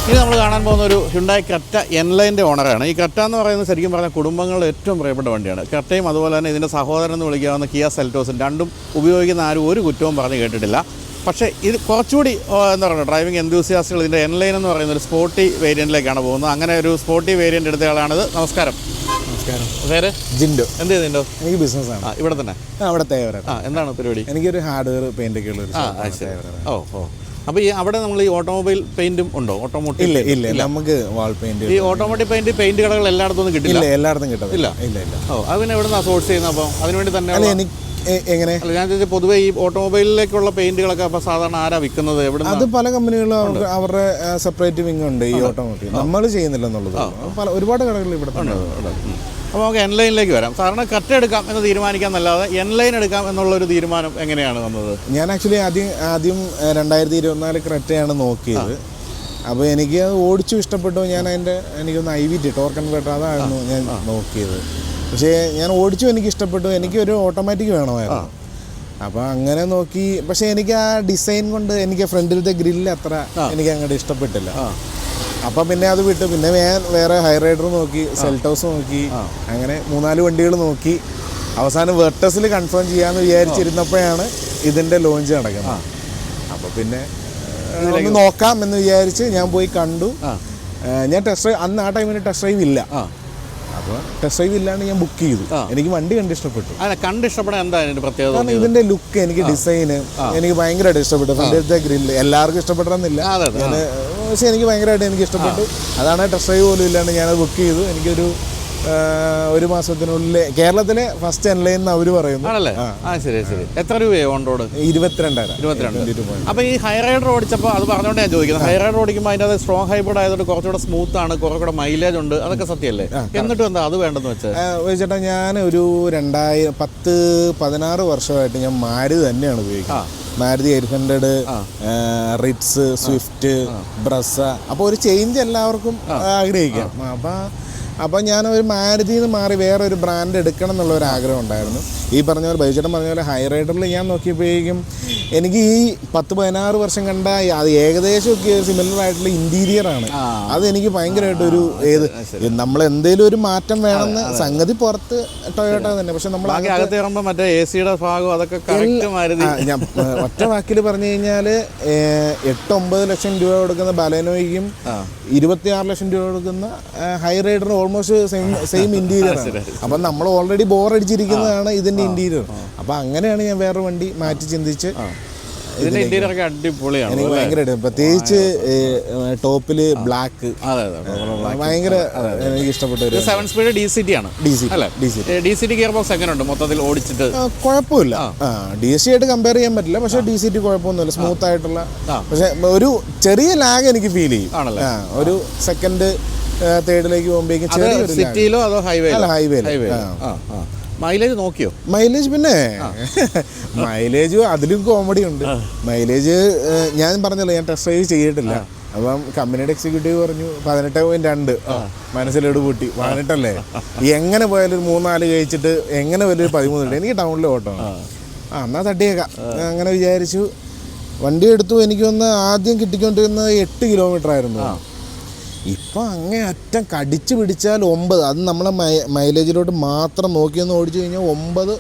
ഇനി നമ്മൾ കാണാൻ പോകുന്ന ഒരു ഹുണ്ടായി ക്രെറ്റ എൻലൈന്റെ ഓണറാണ് ഈ ക്രെറ്റ എന്ന് പറയുന്നത് ശരിക്കും പറഞ്ഞാൽ കുടുംബങ്ങളുടെ ഏറ്റവും പ്രിയപ്പെട്ട വണ്ടിയാണ്. ക്രെറ്റയും അതുപോലെ തന്നെ ഇതിന്റെ സഹോദരൻ എന്ന് വിളിക്കാവുന്ന കിയ സെൽറ്റോസും രണ്ടും ഉപയോഗിക്കുന്ന ആരും ഒരു കുറ്റവും പറഞ്ഞ് കേട്ടിട്ടില്ല. പക്ഷേ ഇത് കുറച്ചുകൂടി എന്താ പറയുക ഡ്രൈവിംഗ് എന്തൂസിയാസ്റ്റുകൾ ഇതിന്റെ എൻലൈൻ എന്ന് പറയുന്ന ഒരു സ്പോർട്ടി വേരിയന്റിലേക്കാണ് പോകുന്നത്. അങ്ങനെ ഒരു സ്പോർട്ടി വേരിയന്റ് എടുത്തയാളാണിത്. നമസ്കാരം. നമസ്കാരം. പേര്? ജിൻഡു. എന്ത് ചെയ്യുന്നുണ്ടോ? എനിക്ക് ബിസിനസ് ആണ്. ഇവിടെ തന്നെ. അവിടെ തേവരാണ് ആ എന്താണ് പരിപാടി? എനിക്കൊരു ഹാർഡ്വെയർ പെയിന്റ് ഒക്കെ ഉള്ള ഒരു ആ shop ആ, ആണ് ശരി. തേവര. ഓ ഓ. അപ്പോൾ ഈ അവിടെ നമ്മൾ ഈ ഓട്ടോമൊബൈൽ പെയിന്റും ഉണ്ടോ? ഓട്ടോമോട്ടീവ് ഇല്ല ഇല്ല നമുക്ക് വാൾ പെയിന്റ് ഈ ഓട്ടോമോട്ടീവ് പെയിന്റ് പെയിന്റ് കടകൾ എല്ലായിടത്തും കിട്ടില്ല? എല്ലായിടത്തും കിട്ടില്ല ഇല്ല. ഇല്ല ഇല്ല. ഓ അത് പിന്നെ എവിടെ നിന്നാണ് സോഴ്സ് ചെയ്യുന്നത് അപ്പോൾ അതിനുവേണ്ടി തന്നെ അല്ല എനിക്ക് എങ്ങനെ? അല്ല ഞാൻ ചോദിച്ചാൽ പൊതുവെ ഈ ഓട്ടോമൊബൈലിലേക്കുള്ള പെയിന്റുകളൊക്കെ അപ്പോൾ സാധാരണ ആരാ വിൽക്കുന്നത്? എവിടെ അത് പല കമ്പനികളും അവർക്ക് അവരുടെ സെപ്പറേറ്റ് വിങ് ഉണ്ട് ഈ ഓട്ടോമൊബൈൽ. നമ്മൾ ചെയ്യുന്നില്ല എന്നുള്ളത് പല ഒരുപാട് കടകൾ ഇവിടെ അപ്പോൾ നമുക്ക് എൻലൈനിലേക്ക് വരാം. സാറിന് കട്ട് എടുക്കാം എന്ന് തീരുമാനിക്കാന്നല്ലാതെ എൻലൈൻ എടുക്കാം എന്നുള്ള ഒരു തീരുമാനം എങ്ങനെയാണ് വന്നത്? ഞാൻ ആക്ച്വലി ആദ്യം ആദ്യം രണ്ടായിരത്തി ഇരുപത്തിനാല് ക്രെറ്റയാണ് നോക്കിയത്. അപ്പോൾ എനിക്ക് അത് ഓടിച്ചു ഇഷ്ടപ്പെട്ടു. ഞാൻ അതിന്റെ എനിക്കൊന്ന് I V T torque converter അതായിരുന്നു ഞാൻ നോക്കിയത്. പക്ഷേ ഞാൻ ഓടിച്ചു എനിക്ക് ഇഷ്ടപ്പെട്ടു എനിക്കൊരു ഓട്ടോമാറ്റിക് വേണമായിരുന്നു. അപ്പോൾ അങ്ങനെ നോക്കി പക്ഷേ എനിക്ക് ആ ഡിസൈൻ കൊണ്ട് എനിക്ക് ഫ്രണ്ടിലത്തെ ഗ്രില്ല് അത്ര എനിക്ക് അങ്ങോട്ട് ഇഷ്ടപ്പെട്ടില്ല. അപ്പം പിന്നെ അത് വിട്ട്. പിന്നെ ഞാൻ വേറെ ഹൈ റൈഡർ നോക്കി സെൽട്ടോസ് നോക്കി അങ്ങനെ മൂന്നാൽ വണ്ടികൾ നോക്കി. അവസാനം വെർട്ടസിൽ കൺഫേം ചെയ്യാന്ന് വിചാരിച്ചിരുന്നപ്പോഴാണ് ഇതിന്റെ ലോഞ്ച് നടക്കുന്നത്. അപ്പോൾ പിന്നെ ഒന്ന് നോക്കാം എന്ന് വിചാരിച്ച് ഞാൻ പോയി കണ്ടു. ഞാൻ ടെസ്റ്റ് ഡ്രൈവ് അന്ന് ആ ടൈമിന് ടെസ്റ്റ് ഡ്രൈവ് ഇല്ല. അപ്പോൾ ടെസ്റ്റ് ഡ്രൈവ് ഇല്ലാണ്ട് ഞാൻ ബുക്ക് ചെയ്തു. എനിക്ക് വണ്ടി കണ്ട് ഇഷ്ടപ്പെട്ടു. അങ്ങനെ കണ്ട് ഇഷ്ടപ്പെടാൻ എന്താ പ്രത്യേകത കാരണം ഇതിന്റെ ലുക്ക് എനിക്ക് ഡിസൈന് എനിക്ക് ഭയങ്കരമായിട്ട് ഇഷ്ടപ്പെട്ടു. ഫ്രണ്ടിലത്തെ ഗ്രില്ല് എല്ലാവർക്കും ഇഷ്ടപ്പെടണമെന്നില്ല. പക്ഷേ എനിക്ക് ഭയങ്കരമായിട്ട് എനിക്ക് ഇഷ്ടപ്പെട്ടു. അതാണ് ടെസ്റ്റ് ഡ്രൈവ് പോലും ഇല്ലാണ്ട് ഞാനത് ബുക്ക് ചെയ്തു. എനിക്കൊരു ഒരു മാസത്തിനുള്ളിൽ കേരളത്തിലെ ഫസ്റ്റ് എൻലൈൻ എന്ന് അവർ പറയുന്നു. ആണല്ലേ? ആ. ശരി ശരി. എത്ര രൂപയായി ഓൺ റോഡ് ഇരുപത്തിരണ്ടായിരം. ഇരുപത്തിരണ്ട്. അപ്പൊ അപ്പോൾ ഈ ഹൈ റൈഡർ ഓടിച്ചപ്പോൾ അത് പറഞ്ഞുകൊണ്ട് ഞാൻ ചോദിക്കുന്നത് ഹൈ റൈഡർ ഓടിക്കുമ്പോൾ അതിന്റെ അത് സ്ട്രോങ് ഹൈബ്രിഡ് ആയതുകൊണ്ട് കുറച്ചുകൂടെ സ്മൂത്ത് ആണ് കുറേ കൂടെ മൈലേജ് ഉണ്ട് അതൊക്കെ സത്യമല്ലേ എന്നിട്ടും എന്താ അത് വേണ്ടെന്ന് വെച്ചാൽ ചേട്ടാ ഞാൻ ഒരു രണ്ടായിരം പത്ത് പതിനാറ് വർഷമായിട്ട് ഞാൻ മാരുതി തന്നെയാണ് ഉപയോഗിക്കുന്നത്. Maruti eight hundred Ritz Swift Brezza അപ്പോൾ ഒരു ചേഞ്ച് എല്ലാവർക്കും ആഗ്രഹിക്കാം. അപ്പം അപ്പം ഞാൻ ഒരു മാരുതി നിന്ന് മാറി വേറെ ഒരു ബ്രാൻഡ് എടുക്കണം എന്നുള്ള ഒരു ആഗ്രഹം ഉണ്ടായിരുന്നു. ഈ പറഞ്ഞ പോലെ ബൈചേട്ടൻ പറഞ്ഞ പോലെ ഹൈ റൈഡറിൽ ഞാൻ നോക്കിയപ്പോഴേക്കും എനിക്ക് ഈ പത്ത് പതിനാറ് വർഷം കണ്ട അത് ഏകദേശം ഒക്കെ സിമിലർ ആയിട്ടുള്ള ഇന്റീരിയർ ആണ്. അത് എനിക്ക് ഭയങ്കരമായിട്ട് ഒരു ഏത് നമ്മൾ എന്തെങ്കിലും ഒരു മാറ്റം വേണമെന്ന് സംഗതി പുറത്ത് ടൊയോട്ട തന്നെ. പക്ഷെ നമ്മൾ ബാക്കി അകത്ത് കയറുമ്പോൾ മറ്റേ എ സിയുടെ ഭാഗം അതൊക്കെ ഞാൻ ഒറ്റ വാക്കിൽ പറഞ്ഞു കഴിഞ്ഞാൽ എട്ട് ഒമ്പത് ലക്ഷം രൂപ കൊടുക്കുന്ന ബലനോയിക്കും ഇരുപത്തിയാറ് ലക്ഷം രൂപ കൊടുക്കുന്ന Hyryder almost same same interior ആണ്. അപ്പം നമ്മൾ ഓൾറെഡി ബോർ അടിച്ചിരിക്കുന്നതാണ് ഇതിന്റെ ഇന്റീരിയർ അപ്പം അങ്ങനെയാണ് ഞാൻ വേറെ വണ്ടി മാറ്റി ചിന്തിച്ച് ഇതിന്റെ ഇന്റീരിയർ ഒക്കെ അടിപൊളിയാണ് എനിക്ക് ഭയങ്കരമായിട്ട് പ്രത്യേകിച്ച് ടോപ്പിൽ ബ്ലാക്ക് ഭയങ്കര എനിക്ക് ഇഷ്ടപ്പെട്ട ഒരു seven speed D C T ആണ്. ഡി സി അല്ലേ? D C D C T gearbox എങ്ങനെയുണ്ട്? മൊത്തത്തിൽ ഓടിച്ചിട്ട്? കുഴപ്പമില്ല. ഡി സി ആയിട്ട് കമ്പയർ ചെയ്യാൻ പറ്റില്ല. പക്ഷേ ഡി സി ടി കുഴപ്പമൊന്നുമില്ല. സ്മൂത്ത് ആയിട്ടുള്ള പക്ഷെ ഒരു ചെറിയ ലാഗ് എനിക്ക് ഫീൽ ചെയ്യും. ആണല്ലേ? ഒരു സെക്കൻഡ് തേർഡിലേക്ക് പോകുമ്പോഴേക്കും സിറ്റിയിലോ അതോ ഹൈവേയിലോ? അല്ല ഹൈവേ ആ. ആ മൈലേജ് നോക്കിയോ? മൈലേജ് പിന്നെ മൈലേജ് അതിലും കോമഡി ഉണ്ട്. മൈലേജ് ഞാൻ പറഞ്ഞല്ലോ ഞാൻ ടെസ്റ്റ് ഡ്രൈവ് ചെയ്തിട്ടില്ല. അപ്പം കമ്പനിയുടെ എക്സിക്യൂട്ടീവ് പറഞ്ഞു പതിനെട്ട് പോയിന്റ് രണ്ട്. മനസ്സിലോട് കൂട്ടി പതിനെട്ടല്ലേ? എങ്ങനെ പോയാലും മൂന്നാൽ കഴിച്ചിട്ട് എങ്ങനെ പതിമൂന്ന് കിട്ടും എനിക്ക് ടൗണിൽ ഓട്ടോ. ആ. എന്നാൽ തട്ടിയേക്കാം. അങ്ങനെ വിചാരിച്ചു. വണ്ടി എടുത്തു. എനിക്കൊന്ന് ആദ്യം കിട്ടിക്കൊണ്ടിരുന്നത് എട്ട് കിലോമീറ്റർ ആയിരുന്നു. ഇപ്പം അങ്ങേ അറ്റം കടിച്ചു പിടിച്ചാൽ ഒമ്പത്. അത് നമ്മളെ മൈ- മൈലേജിലോട്ട് മാത്രം നോക്കിയൊന്ന് ഓടിച്ചു കഴിഞ്ഞാൽ ഒമ്പത്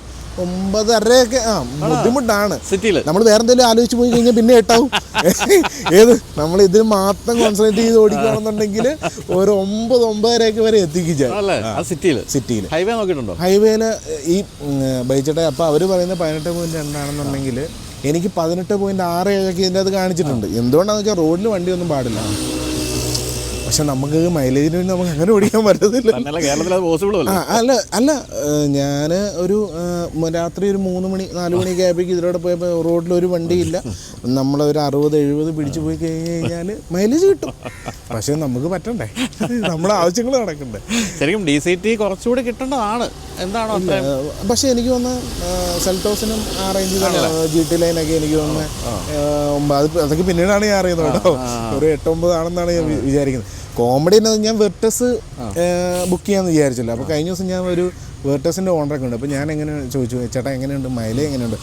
ഒമ്പതരയൊക്കെ ആ ബുദ്ധിമുട്ടാണ്. സിറ്റിയിൽ നമ്മൾ വേറെ എന്തെങ്കിലും ആലോചിച്ച് പോയി കഴിഞ്ഞാൽ പിന്നെ എട്ടാവും. ഏത് നമ്മൾ ഇതിൽ മാത്രം കോൺസെൻട്രേറ്റ് ചെയ്ത് ഓടിക്കുകയാണെന്നുണ്ടെങ്കിൽ ഒരു ഒമ്പത് ഒമ്പതരയൊക്കെ വരെ എത്തിക്കുക സിറ്റിയിൽ ഹൈവേ നോക്കിയിട്ടുണ്ടോ? ഹൈവേയിൽ ഈ ബൈച്ചട്ടെ അപ്പോൾ അവർ പറയുന്ന പതിനെട്ട് പോയിന്റ് രണ്ടാണെന്നുണ്ടെങ്കിൽ എനിക്ക് പതിനെട്ട് പോയിന്റ് ആറ് ഏഴൊക്കെ ഇതിന്റെ അത് കാണിച്ചിട്ടുണ്ട്. എന്തുകൊണ്ടാണെന്ന് വെച്ചാൽ റോഡിൽ വണ്ടിയൊന്നും പാടില്ല. പക്ഷെ നമുക്ക് മൈലേജിന് വേണ്ടി നമുക്ക് അങ്ങനെ ഓടിക്കാൻ പറ്റത്തില്ല. തന്നെയല്ല കേരളത്തിൽ അത് പോസിബിൾ അല്ല? അല്ല ഞാൻ ഒരു രാത്രി ഒരു മൂന്ന് മണി നാല് മണി ആയപ്പോഴേക്കും ഇതിലൂടെ പോയപ്പോൾ റോഡിൽ ഒരു വണ്ടിയില്ല. നമ്മളൊരു അറുപത് എഴുപത് പിടിച്ചു പോയി കഴിഞ്ഞ് കഴിഞ്ഞാൽ മൈലേജ് കിട്ടും. പക്ഷെ നമുക്ക് പറ്റണ്ടേ? നമ്മുടെ ആവശ്യങ്ങൾ നടക്കണ്ടേ? ശരിക്കും ഡി സി ടി കുറച്ചുകൂടി കിട്ടേണ്ടതാണ്. എന്താണോ പക്ഷെ എനിക്ക് തോന്നുന്നു സെൽറ്റോസിനും ആ റേഞ്ച് ജി ടി ലൈനൊക്കെ എനിക്ക് തോന്നുന്നത് അതൊക്കെ പിന്നീടാണ് ഞാൻ അറിയുന്നത് കേട്ടോ. ഒരു എട്ടൊമ്പതാണെന്നാണ് ഞാൻ വിചാരിക്കുന്നത്. കോമഡി ഞാൻ വെർട്ടസ് ബുക്ക് ചെയ്യാമെന്ന് വിചാരിച്ചില്ല. അപ്പോൾ കഴിഞ്ഞ ദിവസം ഞാൻ ഒരു വെർട്ടസിന്റെ ഓണറൊക്കെ ഉണ്ട്. അപ്പോൾ ഞാൻ എങ്ങനെ ചോദിച്ചു ചേട്ടാ എങ്ങനെയുണ്ട്? മൈല എങ്ങനെയുണ്ട്?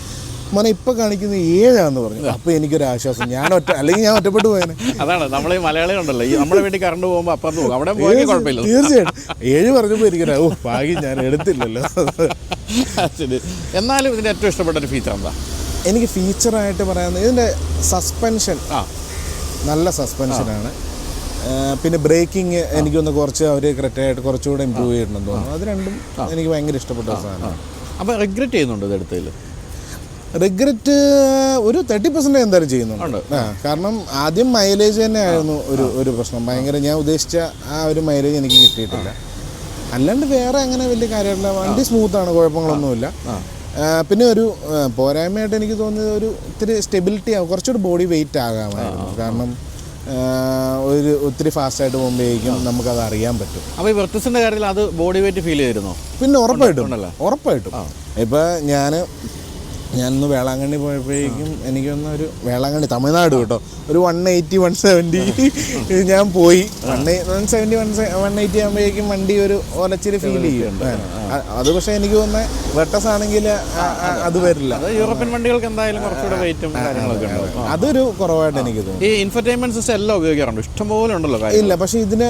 മോനെ ഇപ്പം കാണിക്കുന്നത് ഏഴാന്ന് പറഞ്ഞു. അപ്പോൾ എനിക്കൊരു ആശ്വാസം. ഞാൻ ഒറ്റ അല്ലെങ്കിൽ ഞാൻ ഒറ്റപ്പെട്ടു പോയേനെ. അതാണ്. നമ്മൾ ഈ മലയാളികൾ ഉണ്ടല്ലോ. ഈ നമ്മുടെ വീട്ടിൽ കറണ്ട് പോകുമ്പോൾ അപ്പം പോകും. അവിടെ കുഴപ്പമില്ല. തീർച്ചയായിട്ടും. ഏഴ് പറഞ്ഞപ്പോൾ എനിക്കൊരു ഓ ഭാഗ്യം ഞാൻ എടുത്തില്ലല്ലോ. ശരി. എന്നാലും ഇതിന്റെ ഏറ്റവും ഇഷ്ടപ്പെട്ട ഒരു ഫീച്ചർ എന്താ? എനിക്ക് ഫീച്ചറായിട്ട് പറയാവുന്നത് ഇതിന്റെ സസ്പെൻഷൻ ആ. നല്ല സസ്പെൻഷനാണ് പിന്നെ ബ്രേക്കിംഗ് എനിക്കൊന്ന് കുറച്ച് അവർ കറക്റ്റായിട്ട് കുറച്ചുകൂടെ ഇമ്പ്രൂവ് ചെയ്യണമെന്ന് തോന്നുന്നു. അത് രണ്ടും എനിക്ക് ഭയങ്കര ഇഷ്ടപ്പെട്ട സാധനം സാധനമാണ്. അപ്പോൾ റിഗ്രറ്റ് ചെയ്യുന്നുണ്ട് ഇതെടുത്തതിൽ റിഗ്രറ്റ് ഒരു തേർട്ടി പെർസെന്റ് എന്തായാലും ചെയ്യുന്നുണ്ട്. കാരണം ആദ്യം മൈലേജ് തന്നെ ആയിരുന്നു ഒരു ഒരു പ്രശ്നം. ഭയങ്കര ഞാൻ ഉദ്ദേശിച്ച ആ ഒരു മൈലേജ് എനിക്ക് കിട്ടിയിട്ടില്ല. അല്ലാണ്ട് വേറെ അങ്ങനെ വലിയ കാര്യമില്ല. വണ്ടി സ്മൂത്താണ് കുഴപ്പങ്ങളൊന്നുമില്ല. പിന്നെ ഒരു പോരായ്മയായിട്ട് എനിക്ക് തോന്നിയത് ഒരു ഇത്തിരി സ്റ്റെബിലിറ്റി ആകും കുറച്ചുകൂടി ബോഡി വെയിറ്റ് ആകാമായിരുന്നു. കാരണം ഒരു ഒത്തിരി ഫാസ്റ്റായിട്ട് പോകുമ്പോഴേക്കും നമുക്കത് അറിയാൻ പറ്റും. അപ്പോൾ ഈ വൃത്തസിന്റെ കാര്യത്തിൽ അത് ബോഡി വെയിറ്റ് ഫീൽ ചെയ്തിരുന്നോ പിന്നെ ഉറപ്പായിട്ടും? ഉറപ്പായിട്ടും. ഇപ്പം ഞാൻ ഞാനൊന്ന് വേളാങ്കണ്ണി പോയപ്പോഴേക്കും എനിക്കൊന്ന് ഒരു വേളാങ്കണ്ണി തമിഴ്നാട് കേട്ടോ. ഒരു വൺ എയ്റ്റി വൺ സെവന്റി ഞാൻ പോയി. One one seventy one one eighty ആകുമ്പോഴേക്കും വണ്ടി ഒരു ഒലച്ചിരി ഫീൽ ചെയ്യുന്നുണ്ട് അത് പക്ഷേ എനിക്ക് തോന്നുന്നത് വെട്ടസ് ആണെങ്കിൽ അത്. വരില്ല. യൂറോപ്യൻ വണ്ടികൾക്ക് എന്തായാലും കുറച്ചുകൂടെ വെയിറ്റും കാര്യങ്ങളൊക്കെ. അതൊരു കുറവായിട്ട് എനിക്ക് തോന്നുന്നു. ഈ ഇൻഫർടൈൻമെന്റ് സിസ്റ്റം എല്ലാം ഉപയോഗിക്കാറുണ്ട്. ഇഷ്ടംപോലെ ഉണ്ടല്ലോ ഇല്ല പക്ഷേ ഇതിന്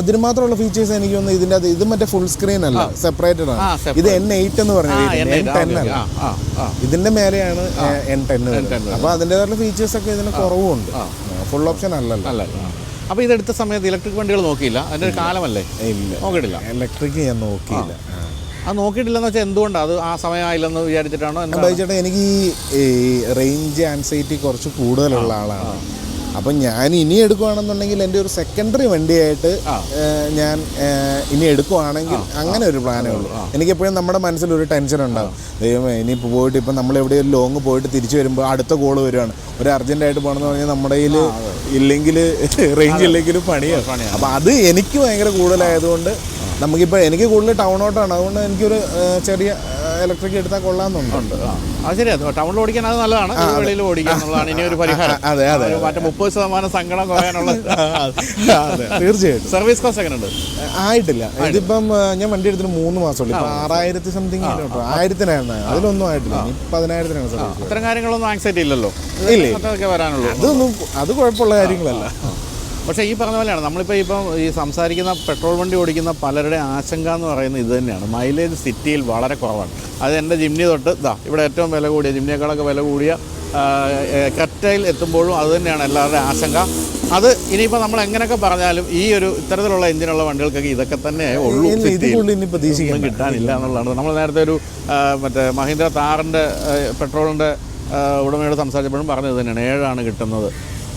അതിന് മാത്രമുള്ള ഫീച്ചേഴ്സ് എനിക്ക് തോന്നുന്നു ഇതിന്റെ അത് ഇത് മറ്റേ ഫുൾ സ്ക്രീൻ അല്ല സെപ്പറേറ്റഡ് ആണ്. ഇത് എൻ എയ്റ്റ് എന്ന് പറഞ്ഞു എൻ ടെൻ അല്ല. ഇതിന്റെ മേലെയാണ് എൻ ടെൻ അപ്പോൾ അതിന്റെതായിട്ടുള്ള ഫീച്ചേഴ്സ് ഒക്കെ ഇതിന് കുറവുണ്ട്. ഫുൾ ഓപ്ഷൻ അല്ലല്ലോ. അല്ല അപ്പോൾ ഇതെടുത്ത സമയത്ത് ഇലക്ട്രിക് വണ്ടികൾ നോക്കിയില്ല? അതിന്റെ ഒരു കാലമല്ലേ? ഇല്ല. നോക്കിയിട്ടില്ല. ഇലക്ട്രിക് ഞാൻ നോക്കിയില്ല. അത് നോക്കിയിട്ടില്ലെന്ന് വെച്ചാൽ എന്തുകൊണ്ടാണ് അത് ആ സമയമായില്ലെന്ന് വിചാരിച്ചിട്ടാണോ? എന്താ എനിക്ക് ഈ റേഞ്ച് ആൻസൈറ്റി കുറച്ച് കൂടുതലുള്ള ആളാണ്. അപ്പം ഞാൻ ഇനി എടുക്കുകയാണെന്നുണ്ടെങ്കിൽ എന്റെ ഒരു സെക്കൻഡറി വണ്ടിയായിട്ട് ഞാൻ ഇനി എടുക്കുവാണെങ്കിൽ അങ്ങനെ ഒരു പ്ലാനേ ഉള്ളൂ. എനിക്കെപ്പോഴും നമ്മുടെ മനസ്സിൽ ഒരു ടെൻഷൻ ഉണ്ടാവും. ദൈവമേ ഇനി പോയിട്ട് ഇപ്പം നമ്മൾ എവിടെ ഒരു ലോങ് പോയിട്ട് തിരിച്ചു വരുമ്പോൾ അടുത്ത കോൾ വരുവാണ്. ഒരു അർജന്റായിട്ട് പോകണമെന്ന് പറഞ്ഞാൽ നമ്മുടെ കയ്യിൽ ഇല്ലെങ്കിൽ റേഞ്ച് ഇല്ലെങ്കിൽ പണിയാണ്. അപ്പം അത് എനിക്ക് ഭയങ്കര കൂടുതലായതുകൊണ്ട് നമുക്കിപ്പോൾ എനിക്ക് കൂടുതൽ ടൗണോട്ടാണ് അതുകൊണ്ട് എനിക്കൊരു ചെറിയ ഇലക്ട്രിക് എടുത്താൽ കൊള്ളാമെന്നുണ്ട്. അത് ശരിയാണ് ടൗണിൽ ഓടിക്കാൻ അത് നല്ലതാണ്. വെളിയിൽ ഓടിക്കുക എന്നുള്ളതാണ്. ഇനി ഒരു പരിഹാരം. അതെ, അതെ, മറ്റേ മുപ്പത് ശതമാനം സങ്കടം കുറയാനുള്ള അതെ. തീർച്ചയായിട്ടും. സർവീസ് കോസ്റ്റ് എങ്ങനെയുണ്ട് ആയിട്ടില്ല. ഇതിപ്പം ഞാൻ വണ്ടി എടുത്തിട്ട് മൂന്ന് മാസമുള്ളൂ. ഇപ്പൊ ആറായിരത്തി സംതിങ് ആയിരത്തിനായിരുന്നു അതിലൊന്നും ആയിട്ടില്ല. പതിനായിരത്തിനാണ് സർവീസ് അത്തരം കാര്യങ്ങളൊന്നും ആക്സൈറ്റ് ഇല്ലല്ലോ. ഇല്ലേ. വരാനുള്ളൂ. അതൊന്നും അത് കുഴപ്പമുള്ള കാര്യങ്ങളല്ല. പക്ഷേ ഈ പറഞ്ഞ പോലെയാണ്. നമ്മളിപ്പോൾ ഇപ്പം ഈ സംസാരിക്കുന്ന പെട്രോൾ വണ്ടി ഓടിക്കുന്ന പലരുടെ ആശങ്ക എന്ന് പറയുന്നത് ഇത് തന്നെയാണ്. മൈലേജ് സിറ്റിയിൽ വളരെ കുറവാണ്. അത് എന്റെ ജിംനി തൊട്ട് ഇതാ ഇവിടെ ഏറ്റവും വില കൂടിയ ജിംനിയേക്കാളൊക്കെ വില കൂടിയ കറ്റയിൽ എത്തുമ്പോഴും അത് തന്നെയാണ് എല്ലാവരുടെ ആശങ്ക. അത് ഇനിയിപ്പോൾ നമ്മൾ എങ്ങനെയൊക്കെ പറഞ്ഞാലും ഈ ഒരു ഇത്തരത്തിലുള്ള എഞ്ചിനുള്ള വണ്ടികൾക്കൊക്കെ ഇതൊക്കെ തന്നെ ഉള്ളൂ ഒന്നും കിട്ടാനില്ല എന്നുള്ളതാണ്. നമ്മൾ നേരത്തെ ഒരു മറ്റേ മഹീന്ദ്ര താറിന്റെ പെട്രോളിന്റെ ഉടമയോട് സംസാരിച്ചപ്പോഴും പറഞ്ഞത് തന്നെയാണ്. ഏഴാണ് കിട്ടുന്നത്.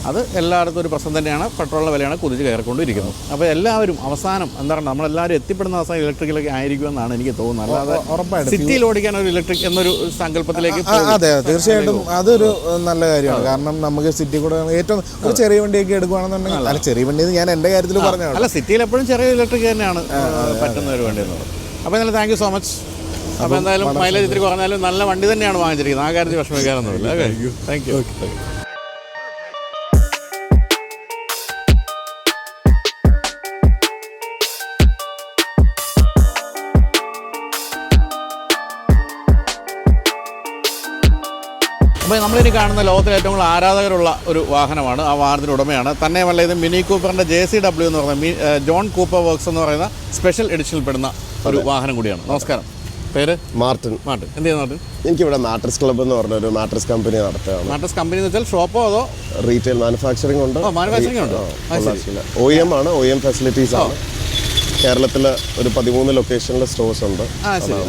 അത് എല്ലായിടത്തും ഒരു പ്രശ്നം തന്നെയാണ്. പെട്രോളിന്റെ വിലയാണ് കുതിച്ച് കയറിക്കൊണ്ടിരിക്കുന്നത്. അപ്പോൾ എല്ലാവരും അവസാനം എന്താ പറയുക നമ്മളെല്ലാവരും എത്തിപ്പെടുന്ന അവസാനം ഇലക്ട്രിക്കിലൊക്കെ ആയിരിക്കുമെന്നാണ് എനിക്ക് തോന്നുന്നത്. അല്ലാതെ ഉറപ്പായിട്ടും. സിറ്റിയിൽ ഓടിക്കാൻ ഒരു ഇലക്ട്രിക് എന്നൊരു സങ്കല്പത്തിലേക്ക് അതെ തീർച്ചയായിട്ടും അതൊരു നല്ല കാര്യമാണ്. കാരണം നമുക്ക് സിറ്റി കൂടെ ഏറ്റവും ഒരു ചെറിയ വണ്ടിയൊക്കെ എടുക്കുകയാണെന്നുണ്ടെങ്കിൽ അല്ല. ചെറിയ വണ്ടി ഞാൻ എന്റെ കാര്യത്തിൽ പറഞ്ഞു അല്ല സിറ്റിയിൽ എപ്പോഴും ചെറിയ ഇലക്ട്രിക് തന്നെയാണ് പറ്റുന്ന ഒരു വണ്ടി എന്നുള്ളത് അപ്പോൾ എന്തായാലും താങ്ക് യു സോ മച്ച് അപ്പോൾ എന്തായാലും മൈലേജ് ഇത്തിരി കുറഞ്ഞാലും നല്ല വണ്ടി തന്നെയാണ് വാങ്ങിച്ചിരിക്കുന്നത്. ആ കാര്യത്തിൽ വിഷമിക്കാറൊന്നുമില്ല താങ്ക് യു താങ്ക് നമ്മളിനി കാണുന്ന ലോകത്തിലെ ഏറ്റവും കൂടുതൽ ആരാധകരുള്ള ഒരു വാഹനമാണ്. ആ വാഹനത്തിന്റെ ഉടമയാണ്. തന്നെയുമല്ല ഇത് മിനി കൂപ്പറിന്റെ ജെ സി ഡബ്ല്യു എന്ന് പറയുന്ന ജോൺ കൂപ്പർ വർക്ക്സ് എന്ന് പറയുന്ന സ്പെഷ്യൽ എഡിഷനിൽ പെടുന്ന ഒരു വാഹനം കൂടിയാണ്. നമസ്കാരം. പേര്? മാർട്ടിൻ. മാർട്ടിൻ. എന്ത് ചെയ്യുന്ന മാർട്ടിൻ? എനിക്കിവിടെ മാട്രസ് ക്ലബ്ബ് എന്ന് പറഞ്ഞ ഒരു മാട്രസ് കമ്പനി നടത്തുകയാണ്. മാട്രസ് കമ്പനി എന്ന് വെച്ചാൽ ഷോപ്പോ അതോ? റീറ്റെയിൽ മാനുഫാക്ചറിംഗ് ഉണ്ട്. മാനുഫാക്ചറിംഗ് ഉണ്ടോ. ഒ എം ആണ് ഒ എം ഫെസിലിറ്റീസ് ആണ്. കേരളത്തിൽ ഒരു പതിമൂന്ന് ലൊക്കേഷനിൽ സ്റ്റോഴ്സ് ഉണ്ട്. ആ ശരി.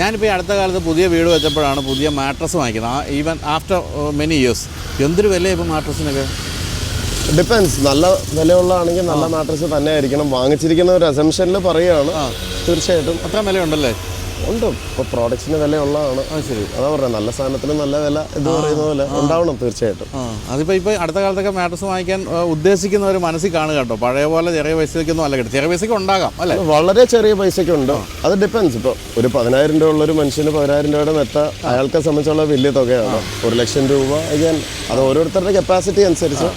ഞാനിപ്പോൾ ഈ അടുത്ത കാലത്ത് പുതിയ വീട് വെച്ചപ്പോഴാണ് പുതിയ മാട്രസ് വാങ്ങിക്കുന്നത്. ഈവൻ ആഫ്റ്റർ മെനി ഇയേഴ്സ് എന്തൊരു വില ഇപ്പോൾ മാട്രസിനൊക്കെ ഡിപ്പെൻസ് നല്ല വിലയുള്ളതാണെങ്കിൽ നല്ല മാട്രസ് തന്നെ ആയിരിക്കണം വാങ്ങിച്ചിരിക്കുന്ന ഒരു അസംഷനിൽ പറയുകയാണ്. തീർച്ചയായിട്ടും. അത്ര വിലയുണ്ടല്ലേ? ഉണ്ട്. ഇപ്പോൾ പ്രോഡക്റ്റിന് വിലയുള്ളതാണ് അത് ശരി. അതാ പറഞ്ഞത് നല്ല സാധനത്തിന് നല്ല വില ഇത് പറയുന്ന പോലെ ഉണ്ടാവണം തീർച്ചയായിട്ടും. അതിപ്പോ അതിപ്പോൾ ഇപ്പോൾ അടുത്ത കാലത്തൊക്കെ മാട്രസ് വാങ്ങിക്കാൻ ഉദ്ദേശിക്കുന്ന ഒരു മനസ്സിൽ കാണുക കേട്ടോ. പഴയ പോലെ ചെറിയ പൈസയ്ക്കൊന്നും അല്ല കിട്ടും ചെറിയ പൈസയ്ക്ക് ഉണ്ടാകാം അല്ലേ? വളരെ ചെറിയ പൈസയ്ക്കുണ്ട് അത് ഡിപ്പെൻസ് ഇപ്പോൾ ഒരു പതിനായിരം രൂപ ഉള്ള ഒരു മനുഷ്യന് പതിനായിരം രൂപയുടെ മെത്ത അയാൾക്കെ സംബന്ധിച്ചുള്ള വലിയ തുകയാണ്. ഒരു ലക്ഷം രൂപ അത് ഓരോരുത്തരുടെ കപ്പാസിറ്റി അനുസരിച്ച്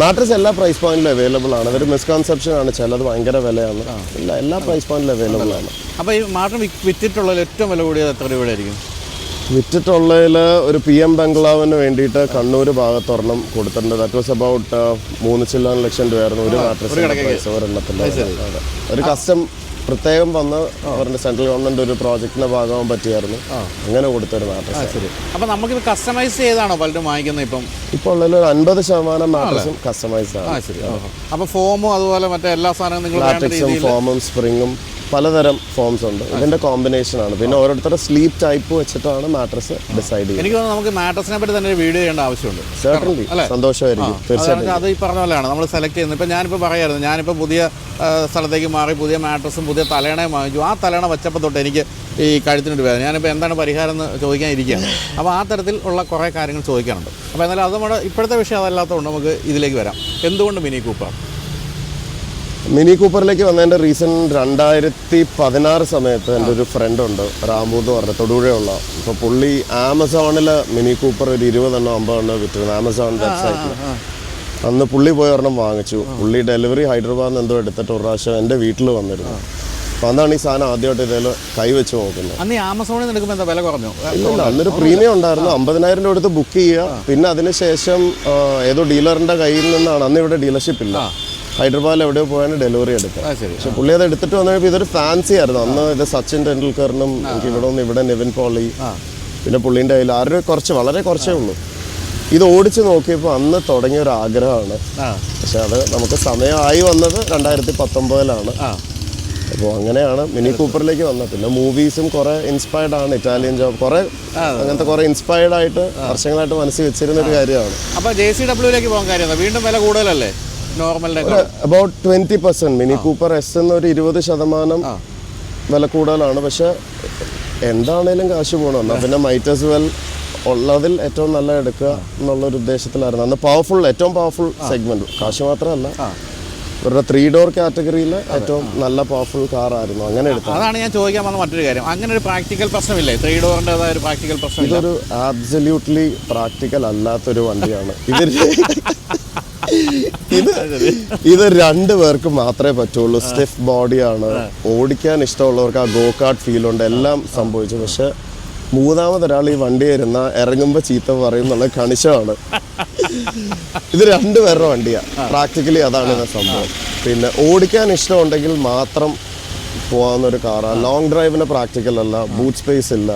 മാട്രസ് എല്ലാ പ്രൈസ് പോയിന്റിലും അവൈലബിൾ ആണ്. അതൊരു മിസ്കൺസെപ്ഷൻ ആണ്. ചിലത് ഭയങ്കര വിലയാണ്. ഇല്ല എല്ലാ പ്രൈസ് പോയിന്റിലും അവൈലബിൾ ആണ്. അപ്പോൾ ഈ മാട്രം വിറ്റിട്ടുള്ളതിൽ ഏറ്റവും വില കൂടിയത് എത്ര രൂപയായിരിക്കും വിറ്റിട്ടുള്ളതിൽ ഒരു പി എം ബംഗ്ലാവിന് വേണ്ടിയിട്ട് കണ്ണൂർ ഭാഗത്തൊരെണ്ണം കൊടുത്തിട്ടുണ്ട്. ദാറ്റ് വാസ് അബൌട്ട് മൂന്ന് ചില്ലാൻ ലക്ഷം രൂപയായിരുന്നു ഒരു മാട്രസ് ഒരെണ്ണത്തിന്റെ ഒരു കസ്റ്റം പ്രത്യേകം വന്ന് അവരുടെ സെൻട്രൽ ഗവൺമെന്റ് ഒരു പ്രോജക്റ്റിന്റെ ഭാഗമാകാൻ പറ്റിയായിരുന്നു. അങ്ങനെ കൊടുത്തൊരു മാട്രസ് ശരി. അപ്പോൾ നമുക്കിത് കസ്റ്റമൈസ് ചെയ്താണോ പലരും വാങ്ങിക്കുന്നത് ഇപ്പം? ഇപ്പോൾ ഉള്ളതിൽ ഒരു അൻപത് ശതമാനം മാട്രസും കസ്റ്റമൈസ്ഡ് ആണ്. ശരി. അപ്പോൾ ഫോമും അതുപോലെ മറ്റേ എല്ലാ സാധനവും നിങ്ങൾ ലാറ്റക്സും ഫോമും സ്പ്രിങ്ങും പലതരം ഫോംസ് ഉണ്ട്. ഇതിന്റെ കോമ്പിനേഷൻ ആണ്. പിന്നെ ഓരോരുത്തരുടെ സ്ലീപ്പ് ടൈപ്പ് വെച്ചിട്ടാണ് മാട്രസ് ഡിസൈഡ് ചെയ്യുന്നത്. എനിക്ക് തോന്നുന്നു നമുക്ക് മാട്രസിനെ പറ്റി തന്നെ വീഡിയോ ചെയ്യേണ്ട ആവശ്യമുണ്ട്. സെർട്ടൻലി സന്തോഷമായിരിക്കും. തീർച്ചയായിട്ടും. അത് ഈ പറഞ്ഞ പോലെയാണ്. നമ്മൾ സെലക്ട് ചെയ്യുന്നത്. ഇപ്പം ഞാനിപ്പോൾ പറയായിരുന്നു. ഞാനിപ്പോൾ പുതിയ സ്ഥലത്തേക്ക് മാറി പുതിയ മാട്രസും പുതിയ തലേണയും വാങ്ങിച്ചു. ആ തലേണ വെച്ചപ്പോൾ തൊട്ട് എനിക്ക് ഈ കഴുത്തിനൊരു വേദന. ഞാനിപ്പോൾ എന്താണ് പരിഹാരം എന്ന് ചോദിക്കാൻ ഇരിക്കുകയാണ് അപ്പോൾ ആ തരത്തിൽ ഉള്ള കുറേ കാര്യങ്ങൾ ചോദിക്കാനുണ്ട്. അപ്പോൾ എന്നാലും അത് നമ്മുടെ ഇപ്പോഴത്തെ വിഷയം അതല്ലാത്തതുകൊണ്ട് നമുക്ക് ഇതിലേക്ക് വരാം. എന്തുകൊണ്ട് മിനി കൂപ്പർ മിനി കൂപ്പറിലേക്ക് വന്നതിന്റെ റീസൺ രണ്ടായിരത്തി പതിനാറ് സമയത്ത് എന്റെ ഒരു ഫ്രണ്ടുണ്ട് റാംബു എന്ന് പറഞ്ഞ. തൊടുപുഴയുള്ള അപ്പോൾ പുള്ളി ആമസോണിൽ മിനി കൂപ്പർ ഒരു ഇരുപതെണ്ണോ അമ്പതെണ്ണോ വിറ്റിരുന്നു ആമസോൺ വെബ്സൈറ്റിൽ അന്ന് പുള്ളി പോയി ഒരെണ്ണം വാങ്ങിച്ചു. പുള്ളി ഡെലിവറി ഹൈദരാബാദിൽ നിന്ന് എന്തോ എടുത്തിട്ട് ഒരു പ്രാവശ്യം എന്റെ വീട്ടിൽ വന്നിരുന്നു. അപ്പോൾ അതാണ് ഈ സാധനം ആദ്യമായിട്ട് ഇതിൽ കൈവച്ച് നോക്കുന്നത്. അന്ന് ആമസോണിൽ നിന്ന് എടുക്കുമ്പോൾ എന്താ വില കുറഞ്ഞു? ഇല്ല അന്നൊരു പ്രീമിയം ഉണ്ടായിരുന്നു അമ്പതിനായിരം രൂപ എടുത്ത് ബുക്ക് ചെയ്യുക. പിന്നെ അതിനുശേഷം ഏതോ ഡീലറിന്റെ കയ്യിൽ നിന്നാണ്. അന്ന് ഇവിടെ ഡീലർഷിപ്പ് ഇല്ല. ഹൈദരാബാദിൽ എവിടെയോ പോയാണ് ഡെലിവറി എടുക്കുക പക്ഷെ പുള്ളി അത് എടുത്തിട്ട് വന്നപ്പോൾ ഇതൊരു ഫാൻസി ആയിരുന്നു. അന്ന് ഇത് സച്ചിൻ ടെണ്ടുൽക്കറിനും എനിക്ക് ഇവിടെ നിന്ന് ഇവിടെ നിവിൻ പോളി പിന്നെ പുള്ളീന്റെ കയ്യിൽ ആരുടെ കുറച്ച് വളരെ കുറച്ചേ ഉള്ളൂ. ഇത് ഓടിച്ച് നോക്കിയപ്പോൾ അന്ന് തുടങ്ങിയ ഒരു ആഗ്രഹമാണ്. പക്ഷെ അത് നമുക്ക് സമയമായി വന്നത് രണ്ടായിരത്തി പത്തൊമ്പതിലാണ് അപ്പോൾ അങ്ങനെയാണ് മിനി കൂപ്പറിലേക്ക് വന്നത്. പിന്നെ മൂവീസും കുറേ ഇൻസ്പയർഡ് ആണ്. ഇറ്റാലിയൻ ജോബ് കുറേ അങ്ങനത്തെ കുറേ ഇൻസ്പയർഡ് ആയിട്ട് വർഷങ്ങളായിട്ട് മനസ്സിൽ വെച്ചിരുന്ന ഒരു കാര്യമാണ്. അപ്പോൾ ജെ സി ഡബ്ല്യൂലേക്ക് പോകാൻ കാര്യം വീണ്ടും വില കൂടുതലല്ലേ? About twenty percent Mini Cooper S എന്ന ഒരു ഇരുപത് ശതമാനം വില കൂടുതലാണ്. പക്ഷെ എന്താണേലും കാശ് പോകണം എന്നാൽ പിന്നെ മൈറ്റസ് വെൽ ഉള്ളതിൽ ഏറ്റവും നല്ല എടുക്കുക എന്നുള്ളൊരു ഉദ്ദേശത്തിലായിരുന്നു. അന്ന് പവർഫുൾ ഏറ്റവും പവർഫുൾ സെഗ്മെന്റ് കാശ് മാത്രമല്ല. ഇവരുടെ ത്രീ ഡോർ കാറ്റഗറിയിലെ ഏറ്റവും നല്ല പവർഫുൾ കാർ ആയിരുന്നു. അങ്ങനെ എടുത്തത്. അതാണ് ഞാൻ ചോദിക്കാൻ വന്ന മറ്റൊരു കാര്യം. അങ്ങനെ ഒരു പ്രാക്ടിക്കൽ പ്രശ്നമില്ലേ? ത്രീ ഡോറിന്റെതായ ഒരു പ്രാക്ടിക്കൽ പ്രശ്നം ഇതൊരു ആബ്സല്യൂട്ട്ലി പ്രാക്ടിക്കൽ അല്ലാത്തൊരു വണ്ടിയാണ്. ഇത് ഇത് ഇത് രണ്ട് പേർക്ക് മാത്രമേ പറ്റുള്ളൂ. സ്റ്റിഫ് ബോഡിയാണ് ഓടിക്കാൻ ഇഷ്ടമുള്ളവർക്ക് ആ ഗോ കാർട്ട് ഫീൽ ഉണ്ട്. എല്ലാം സംഭവിച്ചു. പക്ഷെ മൂന്നാമതൊരാൾ ഈ വണ്ടി വരുന്ന ഇറങ്ങുമ്പോൾ ചീത്ത പറയും എന്നുള്ള കണിശമാണ്. ഇത് രണ്ടുപേരുടെ വണ്ടിയാ. പ്രാക്ടിക്കലി അതാണ് ഇതിന്റെ സംഭവം. പിന്നെ ഓടിക്കാൻ ഇഷ്ടമുണ്ടെങ്കിൽ മാത്രം പോകാവുന്ന ഒരു കാറാണ് ലോങ് ഡ്രൈവിന് പ്രാക്ടിക്കൽ അല്ല. ബൂട്ട് സ്പേസ് ഇല്ല.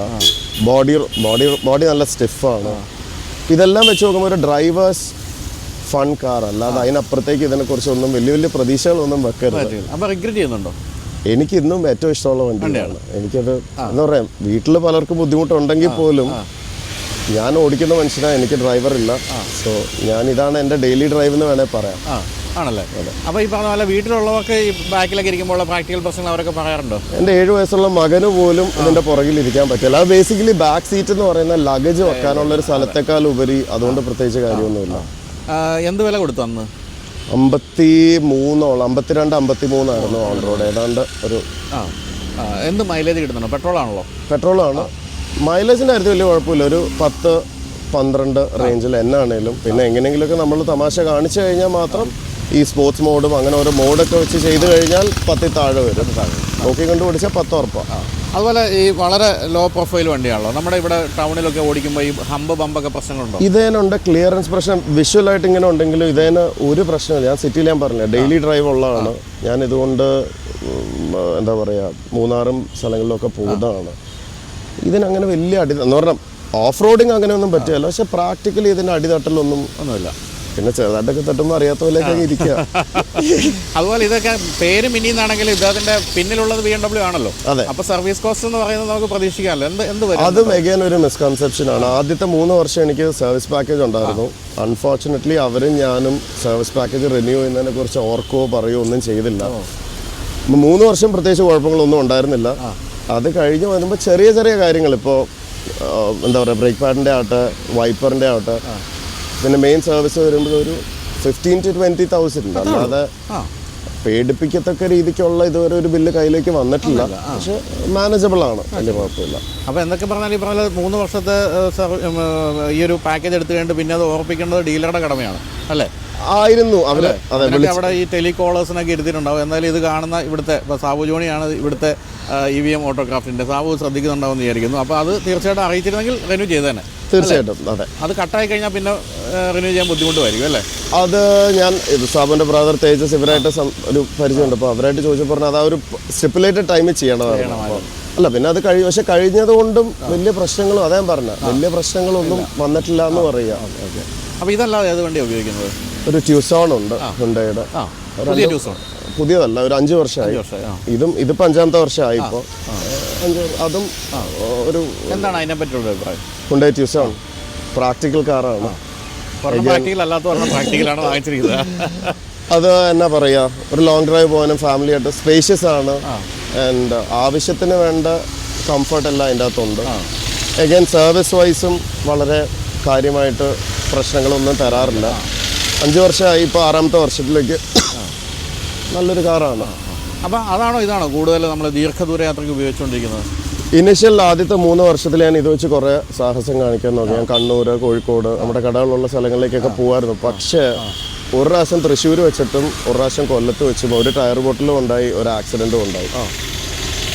ബോഡി ബോഡി ബോഡി നല്ല സ്റ്റിഫാണ് ഇതെല്ലാം വെച്ച് നോക്കുമ്പോൾ ഒരു ഡ്രൈവേഴ്സ് ഫൺ കാർ. അല്ലാതെ അതിനപ്പുറത്തേക്ക് ഇതിനെക്കുറിച്ച് ഒന്നും വലിയ വലിയ പ്രതീക്ഷകളൊന്നും വെക്കരുത്. അപ്പോൾ റിഗ്രറ്റ് ചെയ്യുന്നുണ്ടോ? എനിക്ക് ഇന്നും ഏറ്റവും ഇഷ്ടമുള്ള വണ്ടിയാണ്. എനിക്കത് എന്താ പറയാ വീട്ടിൽ പലർക്കും ബുദ്ധിമുട്ടുണ്ടെങ്കിൽ പോലും ഞാൻ ഓടിക്കുന്ന മനുഷ്യനാണ് എനിക്ക് ഡ്രൈവർ ഇല്ല. സോ ഞാൻ ഇതാണ് എന്റെ ഡെയിലി ഡ്രൈവ് എന്ന് വേണേൽ പറയാം. ആണല്ലേ? അപ്പോൾ ഈ പറഞ്ഞ പോലെ വീട്ടിലുള്ളവർക്ക് ഈ ബാക്കിലൊക്കെ ഇരിക്കുമ്പോൾ പ്രാക്ടിക്കൽ പ്രശ്നങ്ങൾ അവരൊക്കെ പറയാറുണ്ടോ? എന്റെ ഏഴ് വയസ്സുള്ള മകന് പോലും ഇതിന്റെ പുറകിൽ ഇരിക്കാൻ പറ്റില്ല. അത് ബേസിക്കലി ബാക്ക് സീറ്റ് എന്ന് പറയുന്ന ലഗേജ് വെക്കാനുള്ള ഒരു സ്ഥലത്തേക്കാൾ ഉപരി അതുകൊണ്ട് പ്രത്യേകിച്ച് കാര്യമൊന്നുമില്ല. എന്ത് വില കൊടുത്തു അന്ന്? അമ്പത്തി മൂന്നോളം അമ്പത്തിരണ്ട് അമ്പത്തി മൂന്നായിരുന്നു ഓൺ റോഡ് ഏതാണ്ട് ഒരു ആ ആ, എന്ത് മൈലേജ് കിട്ടുന്നുണ്ടോ? പെട്രോൾ ആണല്ലോ പെട്രോളാണ്. മൈലേജിന്റെ കാര്യത്തിൽ വലിയ കുഴപ്പമില്ല. ഒരു പത്ത് പന്ത്രണ്ട് റേഞ്ചിൽ എന്നാണേലും. പിന്നെ എങ്ങനെയെങ്കിലുമൊക്കെ നമ്മൾ തമാശ കാണിച്ചു കഴിഞ്ഞാൽ മാത്രം ഈ സ്പോർട്സ് മോഡും അങ്ങനെ ഓരോ മോഡൊക്കെ വെച്ച് ചെയ്ത് കഴിഞ്ഞാൽ പത്തിൽ താഴെ വരും. നോക്കി കണ്ടുപിടിച്ചാൽ പത്ത് ഉറപ്പാണ് അതുപോലെ ഈ വളരെ ലോ പ്രൊഫൈൽ വണ്ടിയാണല്ലോ. നമ്മുടെ ഇവിടെ ടൗണിലൊക്കെ ഓടിക്കുമ്പോൾ ഈ ഹമ്പ് ബമ്പൊക്കെ പ്രശ്നങ്ങളുണ്ടോ? ഇതേനുണ്ട് ക്ലിയറൻസ് പ്രശ്നം. വിഷ്വലായിട്ട് ഇങ്ങനെ ഉണ്ടെങ്കിലും ഇതേന് ഒരു പ്രശ്നമില്ല ഞാൻ സിറ്റിയിൽ ഞാൻ പറഞ്ഞില്ല ഡെയിലി ഡ്രൈവ് ഉള്ളതാണ്. ഞാൻ ഇതുകൊണ്ട് എന്താ പറയുക മൂന്നാറും സ്ഥലങ്ങളിലൊക്കെ പോകുന്നതാണ്. ഇതിനങ്ങനെ വലിയ അടി എന്ന് പറഞ്ഞാൽ ഓഫ് റോഡിങ് അങ്ങനെയൊന്നും പറ്റില്ല. പക്ഷെ പ്രാക്ടിക്കലി ഇതിന്റെ അടിതട്ടലൊന്നും ഒന്നുമില്ല. പിന്നെ ചെറുതായിട്ടൊക്കെ തട്ടുമ്പോൾ അറിയാത്ത പോലെയൊക്കെ ഇരിക്കുക. അതുപോലെ ഇതൊക്കെ പേര് മിനി എന്നാണെങ്കിൽ ഇദ്ദേഹത്തിന്റെ പിന്നിലുള്ളത് ബി എം ഡബ്ല്യു ആണല്ലോ. അതെ. അപ്പൊ സർവീസ് കോസ്റ്റ് എന്ന് പറയുന്നത് നമുക്ക് പ്രതീക്ഷിക്കാമല്ലോ. എന്ത് എന്ത് വരും? മെഗൻ ഒരു മിസ്കൺസെപ്ഷൻ ആണ്. ആദ്യത്തെ മൂന്ന് വർഷം എനിക്ക് സർവീസ് പാക്കേജ് ഉണ്ടായിരുന്നു. അൺഫോർച്ചുനേറ്റ്ലി അവരും ഞാനും സർവീസ് പാക്കേജ് റിന്യൂ ചെയ്യുന്നതിനെ കുറിച്ച് ഓർക്കോ പറയുകയോ ഒന്നും ചെയ്തില്ല. മൂന്ന് വർഷം പ്രത്യേകിച്ച് കുഴപ്പങ്ങളൊന്നും ഉണ്ടായിരുന്നില്ല. അത് കഴിഞ്ഞ് വരുമ്പോൾ ചെറിയ ചെറിയ കാര്യങ്ങൾ ഇപ്പോൾ എന്താ പറയുക ബ്രേക്ക് പാഡിന്റെ ആവട്ടെ വൈപ്പറിന്റെ ആവട്ടെ പിന്നെ മെയിൻ സർവീസ് വരുമ്പോൾ ഒരു ഫിഫ്റ്റീൻ ടു ട്വന്റി തൗസൻഡ് അല്ലാതെ പേടിപ്പിക്കത്തക്ക രീതിക്കുള്ള ഇതുവരെ ഒരു ബില്ല് കയ്യിലേക്ക് വന്നിട്ടില്ല. പക്ഷെ മാനേജബിൾ ആണ്. വലിയ കുഴപ്പമില്ല. അപ്പോൾ എന്തൊക്കെ പറഞ്ഞാൽ ഈ പറഞ്ഞ മൂന്ന് വർഷത്തെ ഈ ഒരു പാക്കേജ് എടുത്തു കഴിഞ്ഞിട്ട് പിന്നെ അത് ഓർപ്പിക്കേണ്ടത് ഡീലറുടെ കടമയാണ്. അല്ലേ? ആയിരുന്നു. അവർ അതെ അവിടെ ഈ ടെലികോളേഴ്സിനൊക്കെ എടുത്തിട്ടുണ്ടാവും എന്നാലും ഇത് കാണുന്ന ഇവിടുത്തെ ഇപ്പോൾ സാബു ജോണിയാണ് ഇവിടുത്തെ ഇ വി എം ഓട്ടോക്രാഫ്റ്റിന്റെ സാബു ശ്രദ്ധിക്കുന്നുണ്ടാവും എന്ന് വിചാരിക്കുന്നു. അപ്പോൾ അത് തീർച്ചയായിട്ടും അറിയിച്ചിരുന്നെങ്കിൽ റെന്യൂ ചെയ്തേനെ. തീർച്ചയായിട്ടും അതെ. അത് കട്ടായി കഴിഞ്ഞാൽ പിന്നെ റിന്യൂ ചെയ്യാൻ ബുദ്ധിമുട്ടുമായിരിക്കും അല്ലേ? അത് ഞാൻ ഇത് സാബുന്റെ ബ്രദർ തേജസ് ഇവരായിട്ട് ഒരു പരിചയമുണ്ട്. അപ്പോൾ അവരായിട്ട് ചോദിച്ചു പറഞ്ഞാൽ അത് ആ ഒരു സ്റ്റിപ്പുലേറ്റഡ് ടൈമിൽ ചെയ്യണമായിരുന്നു. അല്ല പിന്നെ അത് കഴി പക്ഷെ കഴിഞ്ഞത് കൊണ്ടും വലിയ പ്രശ്നങ്ങളും അതേ പറഞ്ഞ വലിയ പ്രശ്നങ്ങളൊന്നും വന്നിട്ടില്ല എന്ന് പറയുക അപ്പോൾ ഇതല്ലാതെ ഏത് വണ്ടിയാണ് ഉപയോഗിക്കുന്നത്? ഒരു ട്യൂസോൺ ഉണ്ട് ഹുണ്ടയുടെ ആ. പുതിയ ന്യൂസാണ് പുതിയതല്ല ഒരു അഞ്ച് വർഷമായി ഇതും ഇതിപ്പോ അഞ്ചാമത്തെ വർഷമായി ഇപ്പോൾ അഞ്ച് അതും ഒരു എന്താണ് അതിനെ പറ്റിയുള്ള അഭിപ്രായം? ഹുണ്ടൈ ട്യൂസാണ്. പ്രാക്ടിക്കൽ കാറാണ്. പ്രാക്ടിക്കൽ അല്ലാത്ത പ്രാക്ടിക്കലാണ് വാങ്ങിച്ചിരിക്കുന്നത്. അത് എന്നാ പറയാ ഒരു ലോങ് ഡ്രൈവ് പോകാനും ഫാമിലി ആയിട്ട് സ്പേഷ്യസ് ആണ്. ആൻഡ് ആവശ്യത്തിന് വേണ്ട കംഫർട്ട് എല്ലാം അതിന്റെ അകത്തുണ്ട്. അഗൈൻ സർവീസ് വൈസും വളരെ കാര്യമായിട്ട് പ്രശ്നങ്ങളൊന്നും തരാറില്ല. അഞ്ച് വർഷമായി ഇപ്പോൾ ആറാമത്തെ വർഷത്തിലേക്ക് നല്ലൊരു കാറാണ്. അപ്പം അതാണോ ഇതാണോ കൂടുതൽ നമ്മൾ ദീർഘദൂര യാത്രയ്ക്ക് ഉപയോഗിച്ചുകൊണ്ടിരിക്കുന്നത്? ഇനിഷ്യൽ ആദ്യത്തെ മൂന്ന് വർഷത്തിൽ ഞാൻ ഇത് വെച്ച് കുറേ സാഹസം കാണിക്കാൻ നോക്കി. ഞാൻ കണ്ണൂർ കോഴിക്കോട് നമ്മുടെ കടകളുള്ള സ്ഥലങ്ങളിലേക്കൊക്കെ പോകുമായിരുന്നു പക്ഷേ ഒരു പ്രാവശ്യം തൃശ്ശൂർ വെച്ചിട്ടും ഒരു പ്രാവശ്യം കൊല്ലത്ത് വെച്ചും ഒരു ടയർ പൊട്ടലും ഉണ്ടായി ഒരു ആക്സിഡന്റും ഉണ്ടായി.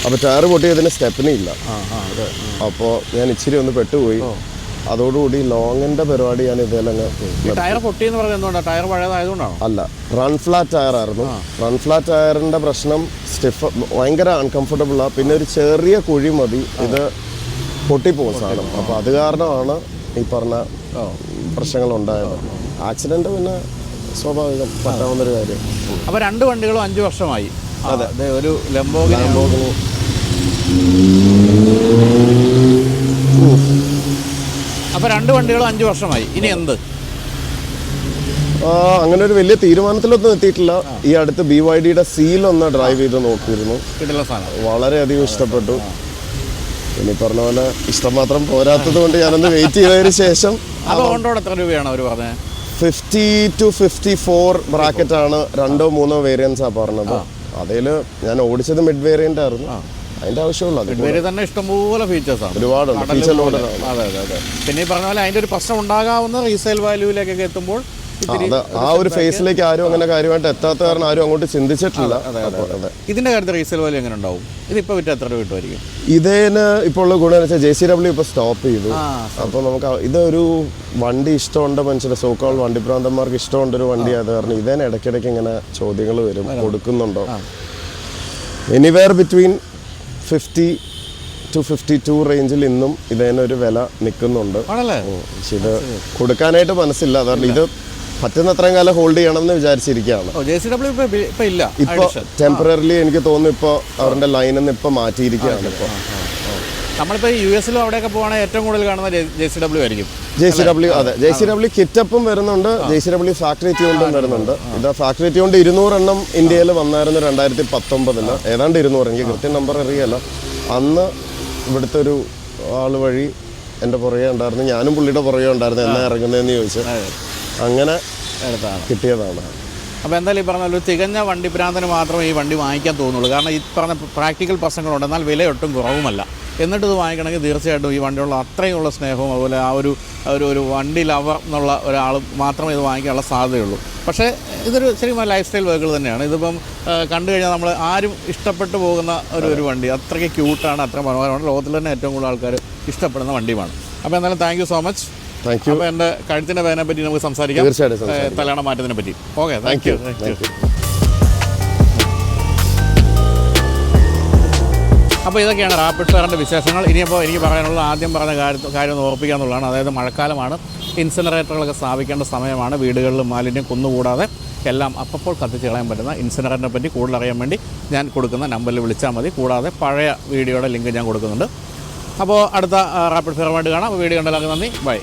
അപ്പോൾ ടയർ പൊട്ടിയതിന് സ്റ്റെപ്പിനി ഇല്ല. ആ ആ അതെ. അപ്പോൾ ഞാൻ ഇച്ചിരി ഒന്ന് പെട്ടുപോയി. അതോടുകൂടി ലോങ്ങിന്റെ പരിപാടി ഞാൻ ഇതേലങ്ങ് ടയർ പൊട്ടിയെന്ന് എന്തുകൊണ്ടാണ് ടയർ പഴയതായതുകൊണ്ടാണ്? അല്ല റൺ ഫ്ലാറ്റ് ടയർ ആയിരുന്നു. റൺ ഫ്ലാറ്റ് ടയറിന്റെ പ്രശ്നം സ്റ്റിഫ് ഭയങ്കര അൺകംഫർട്ടബിൾ ആണ് പിന്നെ ഒരു ചെറിയ കുഴി മതി. ഇത് പൊട്ടിപ്പോകും സാധനം. അപ്പോൾ അത് കാരണമാണ് ഈ പറഞ്ഞ പ്രശ്നങ്ങൾ ഉണ്ടായത് ആക്സിഡന്റ് പിന്നെ സ്വാഭാവികം പറ്റാവുന്ന ഒരു കാര്യം. അപ്പോൾ രണ്ട് വണ്ടികളും അഞ്ച് വർഷമായി. അതെ. ഒരു ഒരു ലംബോഗിനി അപ്പോൾ രണ്ട് വണ്ടികളും അഞ്ച് വർഷമായി. ഇനി എന്ത്? അങ്ങനെ ഒരു വലിയ തീരുമാനത്തിലൊന്നും എത്തിയിട്ടില്ല. ഈ അടുത്ത് ബി വൈ ഡിയുടെ സീൽ ഒന്ന് ഡ്രൈവ് ചെയ്ത് നോക്കിയിരുന്നു. വളരെയധികം ഇഷ്ടപ്പെട്ടു. ഇനി പറഞ്ഞ പോലെ ഇഷ്ടം മാത്രം പോരാത്തത് കൊണ്ട് ഞാനൊന്ന് വെയിറ്റ് ചെയ്തതിന് ശേഷം fifty two fifty four bracket ആണ് രണ്ടോ മൂന്നോ വേരിയൻസാ പറഞ്ഞത്. അതിൽ ഞാൻ ഓടിച്ചത് മിഡ് വേരിയന്റ് ആയിരുന്നു. അതിന്റെ ആവശ്യമുള്ള. ഇതുവരെ തന്നെ ഇഷ്ടംപോലെ ഫീച്ചേഴ്സാണ് ഒരുപാടുണ്ട്. ഫീച്ചർ ലോഡ് അതെ അതെ അതെ പിന്നെ ഈ പറഞ്ഞ പോലെ അതിന്റെ ഒരു പ്രശ്നം ഉണ്ടാകാവുന്ന റീസെയിൽ വാല്യൂവിലേക്കൊക്കെ എത്തുമ്പോൾ അത് ആ ഒരു ഫേസിലേക്ക് ആരും അങ്ങനെ കാര്യമായിട്ട് എത്താത്ത കാരണം ആരും അങ്ങോട്ട് ചിന്തിച്ചിട്ടില്ല. ഇതിന്റെ കാര്യത്തിൽ റീസെയിൽ വാല്യൂ എങ്ങനെ ഉണ്ടാവും? ഇതിപ്പോ വിറ്റ് എത്ര കിട്ടുമായിരിക്കും? ഇതേന് ഇപ്പോൾ ഉള്ള ഗുണം വെച്ചാൽ ജെ സി ഡബ്ല്യു ഇപ്പോൾ സ്റ്റോപ്പ് ചെയ്തു. അപ്പൊ അപ്പോൾ നമുക്ക് ഇതൊരു വണ്ടി ഇഷ്ടമുണ്ട് മനുഷ്യരെ. സോക്കോൾ വണ്ടി പ്രാന്തന്മാർക്ക് ഇഷ്ടമുണ്ട് ഒരു വണ്ടി അത് കാരണം ഇതേന് ഇടയ്ക്കിടയ്ക്ക് ഇങ്ങനെ ചോദ്യങ്ങൾ വരും കൊടുക്കുന്നുണ്ടോ? Anywhere between fifty two fifty two റേഞ്ചിൽ ഇന്നും ഇതേനൊരു വില നിൽക്കുന്നുണ്ട്. പക്ഷെ ഇത് കൊടുക്കാനായിട്ട് മനസ്സില്ല. അതുകൊണ്ട് ഇത് പറ്റുന്നത്രയും കാലം ഹോൾഡ് ചെയ്യണം എന്ന് വിചാരിച്ചിരിക്കുകയാണ് ഇപ്പൊ ഇപ്പോൾ ടെമ്പററിലി എനിക്ക് തോന്നുന്നു ഇപ്പോൾ അവരുടെ ലൈനിൽ നിന്ന് ഇപ്പോൾ മാറ്റിയിരിക്കുകയാണ് ഇപ്പോൾ നമ്മളിപ്പോ യു എസിലും അവിടെയൊക്കെ പോകുകയാണെങ്കിൽ ഏറ്റവും കൂടുതൽ കാണുന്ന ജെ സി ഡബ്ല്യു ആയിരിക്കും. ജെ സി ഡബ്ല്യു അതെ. ജെ സി ഡബ്ല്യു കിറ്റപ്പും വരുന്നുണ്ട്. ജെ സി ഡബ്ല്യു ഫാക്ടറി ട്യൂണ്ടും വരുന്നുണ്ട്. ഇത് ഫാക്ടറി ട്യൂണ്ട് ഇരുന്നൂറെണ്ണം ഇന്ത്യയിൽ വന്നായിരുന്നു രണ്ടായിരത്തി പത്തൊമ്പതിൽ ഏതാണ്ട് ഇരുന്നൂറ് എനിക്ക് കൃത്യം നമ്പർ അറിയില്ല. അന്ന് ഇവിടുത്തെ ഒരു ആൾ വഴി എന്റെ പുറകെ ഉണ്ടായിരുന്നു. ഞാനും പുള്ളിയുടെ പുറകെ ഉണ്ടായിരുന്നു. എന്നാ ഇറങ്ങുന്നതെന്ന് ചോദിച്ചു. അങ്ങനെ കിട്ടിയതാണ്. അപ്പോൾ എന്തായാലും ഈ പറഞ്ഞ ഒരു തികഞ്ഞ വണ്ടി ഭ്രാന്തന് മാത്രമേ ഈ വണ്ടി വാങ്ങിക്കാൻ തോന്നുള്ളൂ. കാരണം ഈ പറഞ്ഞ പ്രാക്ടിക്കൽ പ്രശ്നങ്ങളുണ്ട്. എന്നാൽ വില ഒട്ടും കുറവുമല്ല. എന്നിട്ട് ഇത് വാങ്ങിക്കണമെങ്കിൽ തീർച്ചയായിട്ടും ഈ വണ്ടിയുള്ള അത്രയുള്ള സ്നേഹവും അതുപോലെ ആ ഒരു ഒരു ഒരു വണ്ടി ലവർ എന്നുള്ള ഒരാൾ മാത്രമേ ഇത് വാങ്ങിക്കാനുള്ള സാധ്യതയുള്ളൂ. പക്ഷേ ഇതൊരു ശരിക്കും ലൈഫ് സ്റ്റൈൽ വെഹിക്കിൾ തന്നെയാണ്. ഇതിപ്പം കണ്ടു കഴിഞ്ഞാൽ നമ്മൾ ആരും ഇഷ്ടപ്പെട്ടു പോകുന്ന ഒരു ഒരു വണ്ടി അത്രയ്ക്ക് ക്യൂട്ടാണ് അത്ര മനോഹരമാണ്. ലോകത്തിൽ തന്നെ ഏറ്റവും കൂടുതൽ ആൾക്കാർ ഇഷ്ടപ്പെടുന്ന വണ്ടിയുമാണ്. അപ്പോൾ എന്തായാലും thank so much thank you അപ്പോൾ എന്റെ കഴുത്തിന്റെ വേദനയെ പറ്റി നമുക്ക് സംസാരിക്കാം. തീർച്ചയായിട്ടും തലയണ മാറ്റത്തിനെ പറ്റി. Okay thank you thank you അപ്പോൾ ഇതൊക്കെയാണ് റാപ്പിഡ് ഫയറിന്റെ വിശേഷങ്ങൾ. ഇനിയിപ്പോൾ എനിക്ക് പറയാനുള്ള ആദ്യം പറഞ്ഞ കാര്യം കാര്യം ഒന്ന് ഓർപ്പിക്കുക എന്നുള്ളതാണ്. അതായത് മഴക്കാലമാണ്. ഇൻസിനറേറ്ററുകളൊക്കെ സ്ഥാപിക്കേണ്ട സമയമാണ്. വീടുകളിൽ മാലിന്യം കുന്നുകൂടാതെ എല്ലാം അപ്പോൾ കത്തിച്ച് കളയാൻ പറ്റുന്ന ഇൻസിനറേറ്ററിനെ പറ്റി കൂടുതൽ അറിയാൻ വേണ്ടി ഞാൻ കൊടുക്കുന്ന നമ്പറിൽ വിളിച്ചാൽ മതി. കൂടാതെ പഴയ വീഡിയോയുടെ ലിങ്ക് ഞാൻ കൊടുക്കുന്നുണ്ട്. അപ്പോൾ അടുത്ത റാപ്പിഡ് ഫയറുമായിട്ട് കാണാം. വീഡിയോ കണ്ടല്ലാതെ നന്ദി. ബൈ